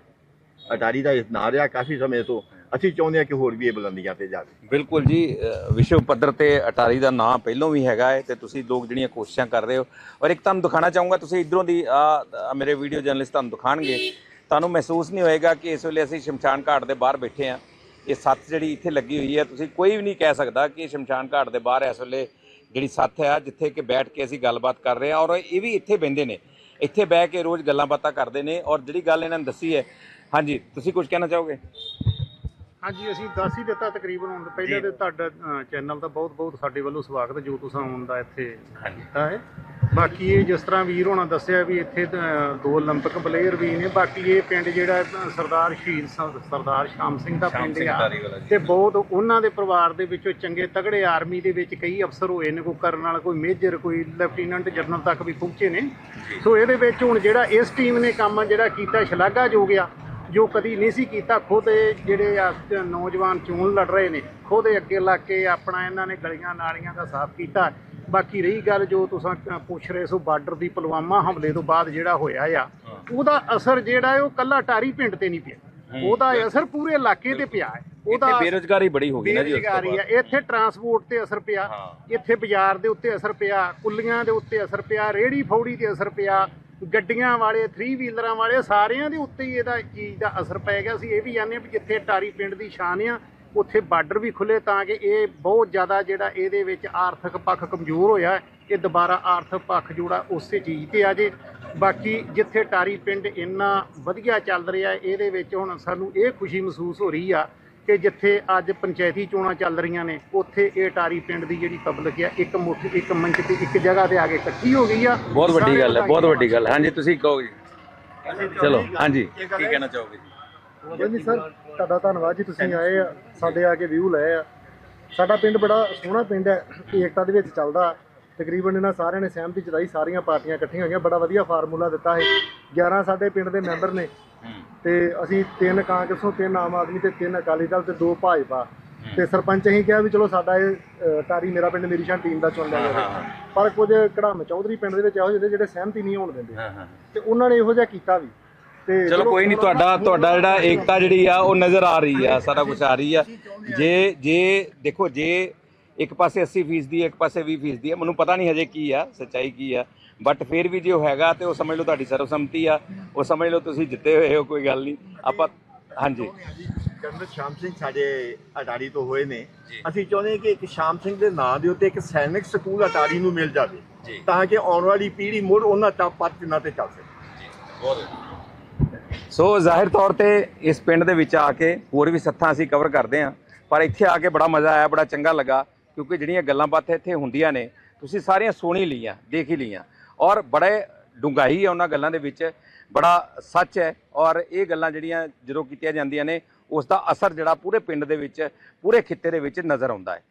ਅਟਾਰੀ ਦਾ ਨਾਂ ਰਿਹਾ ਕਾਫੀ ਸਮੇਂ ਤੋਂ। ਅਸੀਂ ਚਾਹੁੰਦੇ ਹਾਂ ਕਿ ਹੋਰ ਵੀ ਇਹ ਬੁਲੰਦੀਆਂ ਤੇ ਜਾਵੇ। ਬਿਲਕੁਲ ਜੀ ਵਿਸ਼ਵ ਪੱਧਰ ਤੇ ਅਟਾਰੀ ਦਾ ਨਾਂ ਪਹਿਲੋਂ ਵੀ ਹੈਗਾ ਹੈ ਤੇ ਤੁਸੀਂ ਲੋਕ ਜਿਹੜੀਆਂ ਕੋਸ਼ਿਸ਼ਾਂ ਕਰ ਰਹੇ ਹੋ। ਔਰ ਇੱਕ ਤੁਹਾਨੂੰ ਦਿਖਾਣਾ ਚਾਹੂੰਗਾ, ਤੁਸੀਂ ਇਧਰੋਂ ਦੀ, ਆ ਮੇਰੇ ਵੀਡੀਓ ਜਰਨਲਿਸਟ ਤੁਹਾਨੂੰ ਦਿਖਾਣਗੇ ਤੁਹਾਨੂੰ ਮਹਿਸੂਸ ਨਹੀਂ ਹੋਏਗਾ ਕਿ ਇਸ ਵੇਲੇ ਅਸੀਂ ਸ਼ਮਸ਼ਾਨ ਘਾਟ ਦੇ ਬਾਹਰ ਬੈਠੇ ਆ ਇਹ ਸੱਤ ਜਿਹੜੀ ਇੱਥੇ ਲੱਗੀ ਹੋਈ ਹੈ, ਤੁਸੀਂ ਕੋਈ ਵੀ ਨਹੀਂ ਕਹਿ ਸਕਦਾ ਕਿ ਸ਼ਮਸ਼ਾਨ ਘਾਟ ਦੇ ਬਾਹਰ ਇਸ ਵੇਲੇ ਜਿਹੜੀ ਸੱਥ ਹੈ, ਜਿੱਥੇ ਕਿ ਬੈਠ ਕੇ ਅਸੀਂ ਗੱਲਬਾਤ ਕਰ ਰਹੇ ਹਾਂ। ਔਰ ਇਹ ਵੀ ਇੱਥੇ ਬਹਿੰਦੇ ਨੇ, ਇੱਥੇ ਬਹਿ ਕੇ ਰੋਜ਼ ਗੱਲਾਂ ਬਾਤਾਂ ਕਰਦੇ ਨੇ। ਔਰ ਜਿਹੜੀ ਗੱਲ ਇਹਨਾਂ ਨੇ ਦੱਸੀ ਹੈ, ਹਾਂਜੀ, ਤੁਸੀਂ ਕੁਝ ਕਹਿਣਾ ਚਾਹੋਗੇ? ਹਾਂਜੀ ਅਸੀਂ ਦੱਸ ਹੀ ਦਿੱਤਾ ਤਕਰੀਬਨ ਹੁਣ ਪਹਿਲੇ ਤੇ ਤੁਹਾਡਾ ਚੈਨਲ ਦਾ ਬਹੁਤ ਬਹੁਤ ਸਾਡੇ ਵੱਲੋਂ ਸਵਾਗਤ ਜੋ ਤੁਸੀਂ ਆਉਣ ਦਾ ਇੱਥੇ ਕੀਤਾ ਹੈ ਬਾਕੀ ਇਹ ਜਿਸ ਤਰ੍ਹਾਂ ਵੀਰ ਹੋਣਾ ਦੱਸਿਆ ਵੀ ਇੱਥੇ ਤਾਂ ਦੋ 올림픽 ਪਲੇਅਰ ਵੀ ਨੇ ਬਾਕੀ ਇਹ ਪਿੰਡ ਜਿਹੜਾ ਅ, ਸਰਦਾਰ ਸ਼ਹੀਦ ਸ- ਸਰਦਾਰ ਸ਼ਾਮ ਸਿੰਘ ਦਾ ਪਿੰਡ ਆ ਤੇ ਬਹੁਤ ਉਹਨਾਂ ਦੇ ਪਰਿਵਾਰ ਦੇ ਵਿੱਚੋਂ ਚੰਗੇ ਤਗੜੇ ਆਰਮੀ ਦੇ ਵਿੱਚ ਕਈ ਅਫਸਰ ਹੋਏ ਨੇ ਕੋਈ ਕਰਨ ਵਾਲਾ ਕੋਈ ਮੇਜਰ ਕੋਈ ਲੈਫਟੀਨੈਂਟ ਜਨਰਲ ਤੱਕ ਵੀ ਪਹੁੰਚੇ ਨੇ ਸੋ ਇਹਦੇ ਵਿੱਚ ਹੁਣ ਜਿਹੜਾ ਇਸ ਟੀਮ ਨੇ ਕੰਮ ਜਿਹੜਾ ਕੀਤਾ ਸ਼ਲਾਘਾਯੋਗ ਆ ਜੋ ਕਦੀ ਨਹੀਂ ਸੀ ਕੀਤਾ ਖੁਦ ਇਹ ਜਿਹੜੇ ਆ ਨੌਜਵਾਨ ਚੋਣ ਲੜ ਰਹੇ ਨੇ ਖੁਦ ਇਹ ਅੱਗੇ ਲੱਗ ਕੇ ਆਪਣਾ ਇਹਨਾਂ ਨੇ ਗਲੀਆਂ ਨਾਲੀਆਂ ਦਾ ਸਾਫ਼ ਕੀਤਾ। ਬਾਕੀ ਰਹੀ ਗੱਲ ਜੋ ਤੁਸੀਂ ਪੁੱਛ ਰਹੇ ਸੋ ਬਾਰਡਰ ਦੀ ਪੁਲਵਾਮਾ ਹਮਲੇ ਤੋਂ ਬਾਅਦ ਜਿਹੜਾ ਹੋਇਆ ਆ ਉਹਦਾ ਅਸਰ ਜਿਹੜਾ ਉਹ ਕੱਲਾ ਟਾਰੀ ਪਿੰਡ ਤੇ ਨਹੀਂ ਪਿਆ। ਉਹਦਾ ਅਸਰ ਪੂਰੇ ਇਲਾਕੇ ਤੇ ਪਿਆ ਹੈ। ਇੱਥੇ ਬੇਰੁਜ਼ਗਾਰੀ ਬੜੀ ਹੋ ਗਈ ਨਾ ਜੀ ਬੇਰੁਜ਼ਗਾਰੀ ਆ। ਇੱਥੇ ਟਰਾਂਸਪੋਰਟ ਤੇ ਅਸਰ ਪਿਆ ਇੱਥੇ ਬਾਜ਼ਾਰ ਦੇ ਉੱਤੇ ਅਸਰ ਪਿਆ ਕੁੱਲੀਆਂ ਦੇ ਉੱਤੇ ਅਸਰ ਪਿਆ ਰੇੜੀ ਫੌੜੀ ਤੇ ਅਸਰ ਪਿਆ ਗੱਡੀਆਂ ਵਾਲੇ 3 ਵੀਲਰਾਂ ਵਾਲੇ ਸਾਰਿਆਂ ਦੇ ਉੱਤੇ ਹੀ ਇਹਦਾ ਚੀਜ਼ ਦਾ ਅਸਰ ਪੈ ਗਿਆ ਸੀ। ਇਹ ਵੀ ਜਾਣਦੇ ਹਾਂ ਵੀ ਜਿੱਥੇ ਟਾਰੀ ਪਿੰਡ ਦੀ ਸ਼ਾਨ ਆ, ਉੱਥੇ ਬਾਰਡਰ ਵੀ ਖੁੱਲੇ ਤਾਂ ਕਿ ਇਹ ਬਹੁਤ ਜ਼ਿਆਦਾ ਜਿਹੜਾ ਇਹਦੇ ਵਿੱਚ ਆਰਥਿਕ ਪੱਖ ਕਮਜ਼ੋਰ ਹੋਇਆ ਇਹ ਦੁਬਾਰਾ ਆਰਥਿਕ ਪੱਖ ਜੋੜਾ ਉਸੇ ਚੀਜ਼ ਤੇ ਆ ਜੇ। ਬਾਕੀ ਜਿੱਥੇ ਟਾਰੀ ਪਿੰਡ ਇੰਨਾ ਵਧੀਆ ਚੱਲ ਰਿਹਾ ਇਹਦੇ ਵਿੱਚ ਹੁਣ ਸਾਨੂੰ ਇਹ ਖੁਸ਼ੀ ਮਹਿਸੂਸ ਹੋ ਰਹੀ ਆ ਕਿ ਜਿੱਥੇ ਅੱਜ ਪੰਚਾਇਤੀ ਚੋਣਾਂ ਚੱਲ ਰਹੀਆਂ ਨੇ ਉੱਥੇ ਇਹ ਟਾਰੀ ਪਿੰਡ ਦੀ ਜਿਹੜੀ ਪਬਲਿਕ ਆ ਇੱਕ ਮੁੱਠ ਇੱਕ ਮੰਚ ਤੇ ਇੱਕ ਜਗ੍ਹਾ ਤੇ ਆ ਕੇ ਇਕੱਠੀ ਹੋ ਗਈ ਆ। ਬਹੁਤ ਵੱਡੀ ਗੱਲ ਹੈ ਬਹੁਤ ਵੱਡੀ ਗੱਲ ਹਾਂਜੀ ਤੁਸੀਂ ਕਹੋ ਜੀ। ਚਲੋ ਹਾਂਜੀ। ਕੀ ਕਹਿਣਾ ਚਾਹੋਗੇ ਜੀ? ਜੀ ਸਰ ਤੁਹਾਡਾ ਧੰਨਵਾਦ ਜੀ ਤੁਸੀਂ ਆਏ ਆ ਸਾਡੇ ਆ ਕੇ ਵਿਊ ਲਏ ਆ। ਸਾਡਾ ਪਿੰਡ ਬੜਾ ਸੋਹਣਾ ਪਿੰਡ ਹੈ ਏਕਤਾ ਦੇ ਵਿੱਚ ਚੱਲਦਾ ਤਕਰੀਬਨ ਇਹਨਾਂ ਸਾਰਿਆਂ ਨੇ ਸਹਿਮਤੀ ਜਤਾਈ ਸਾਰੀਆਂ ਪਾਰਟੀਆਂ ਇਕੱਠੀਆਂ ਹੋਈਆਂ ਬੜਾ ਵਧੀਆ ਫਾਰਮੂਲਾ ਦਿੱਤਾ ਹੈ। 11 ਸਾਡੇ ਪਿੰਡ ਦੇ ਮੈਂਬਰ ਨੇ ਤੇ ਅਸੀਂ ਤਿੰਨ ਕਾਂਗਰਸੋਂ ਤਿੰਨ ਆਮ ਆਦਮੀ ਤੇ ਤਿੰਨ ਅਕਾਲੀ ਦਲ ਤੇ ਦੋ ਭਾਜਪਾ। ਤੇ ਸਰਪੰਚ ਅਸੀਂ ਕਿਹਾ ਵੀ ਚਲੋ ਸਾਡਾ ਇਹ ਟਾਰੀ ਮੇਰਾ ਪਿੰਡ ਮੇਰੀ ਸ਼ਾਨ ਟੀਮ ਦਾ ਚੁਣ ਲਿਆ ਜਾਵੇ। ਪਰ ਕੁਝ ਕੜਾਮ ਚੌਧਰੀ ਪਿੰਡ ਦੇ ਵਿੱਚ ਇਹੋ ਜਿਹੇ ਜਿਹੜੇ ਸਹਿਮਤੀ ਨਹੀਂ ਹੋਣ ਦਿੰਦੇ। ਤੇ ਉਹਨਾਂ ਨੇ ਇਹੋ ਜਿਹਾ ਕੀਤਾ ਵੀ। ਤੇ ਚਲੋ ਕੋਈ ਨਹੀਂ ਤੁਹਾਡਾ ਤੁਹਾਡਾ ਜਿਹੜਾ ਏਕਤਾ ਜਿਹੜੀ ਆ ਉਹ ਨਜ਼ਰ ਆ ਰਹੀ ਆ ਸਾਰਾ ਕੁਝ ਆ ਰਹੀ ਆ। ਜੇ ਜੇ ਦੇਖੋ ਜੇ ਇੱਕ ਪਾਸੇ 80% ਦੀ ਇੱਕ ਪਾਸੇ 20% ਦੀ ਆ ਮੈਨੂੰ ਪਤਾ ਨਹੀਂ ਹਜੇ ਕੀ ਆ ਸੱਚਾਈ ਕੀ ਆ। ਬਟ ਫਿਰ ਵੀ ਜੇ ਉਹ ਹੈਗਾ ਤੇ ਉਹ ਸਮਝ ਲਓ ਤੁਹਾਡੀ ਸਰਵਸੰਮਤੀ ਆ। ਉਹ ਸਮਝ ਲਓ ਤੁਸੀਂ ਜਿੱਤੇ ਹੋਏ ਹੋ ਕੋਈ ਗੱਲ ਨਹੀਂ। ਆਪਾਂ ਹਾਂਜੀ। ਕਰਨਲ ਸ਼ਾਮ ਸਿੰਘ ਸਾਡੇ ਅਟਾਰੀ ਤੋਂ ਹੋਏ ਨੇ। ਅਸੀਂ ਚਾਹੁੰਦੇ ਹਾਂ ਕਿ ਇੱਕ ਸ਼ਾਮ ਸਿੰਘ ਦੇ ਨਾਂ ਦੇ ਉੱਤੇ ਇੱਕ ਸੈਨਿਕ ਸਕੂਲ ਅਟਾਰੀ ਨੂੰ ਮਿਲ ਜਾਵੇ। ਤਾਂ ਕਿ ਆਉਣ ਵਾਲੀ ਪੀੜ੍ਹੀ ਮੁੜ ਉਹਨਾਂ ਟੱਪ ਪੱਤ ਤੇ ਚੱਲ ਸਕੇ। ਸੋ ਜ਼ਾਹਿਰ ਤੌਰ ਤੇ ਇਸ ਪਿੰਡ ਦੇ ਵਿੱਚ ਆ ਕੇ ਹੋਰ ਵੀ ਸੱਥਾਂ ਅਸੀਂ ਕਵਰ ਕਰਦੇ ਹਾਂ। ਪਰ ਇੱਥੇ ਆ ਕੇ ਬੜਾ ਮਜ਼ਾ ਆਇਆ ਬੜਾ ਚੰਗਾ ਲੱਗਾ। ਕਿਉਂਕਿ ਜਿਹੜੀਆਂ ਗੱਲਾਂ ਬਾਤਾਂ ਇੱਥੇ ਹੁੰਦੀਆਂ ਨੇ ਤੁਸੀਂ ਸਾਰੀਆਂ ਸੁਣੀ ਲਈਆਂ ਦੇਖ ਹੀ ਲਈਆਂ। ਔਰ ਬੜੇ ਡੂੰਘਾਈ ਹੈ ਉਹਨਾਂ ਗੱਲਾਂ ਦੇ ਵਿੱਚ, ਬੜਾ ਸੱਚ ਹੈ ਔਰ ਇਹ ਗੱਲਾਂ ਜਿਹੜੀਆਂ ਜਦੋਂ ਕੀਤੀਆਂ ਜਾਂਦੀਆਂ ਨੇ, ਉਸ ਦਾ ਅਸਰ ਜਿਹੜਾ ਪੂਰੇ ਪਿੰਡ ਦੇ ਵਿੱਚ, ਪੂਰੇ ਖਿੱਤੇ ਦੇ ਵਿੱਚ ਨਜ਼ਰ ਆਉਂਦਾ ਹੈ।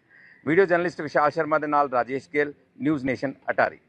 ਵੀਡੀਓ ਜਰਨਲਿਸਟ ਵਿਸ਼ਾਲ ਸ਼ਰਮਾ ਦੇ ਨਾਲ ਰਾਜੇਸ਼ ਗਿੱਲ, ਨਿਊਜ਼ ਨੇਸ਼ਨ, ਅਟਾਰੀ।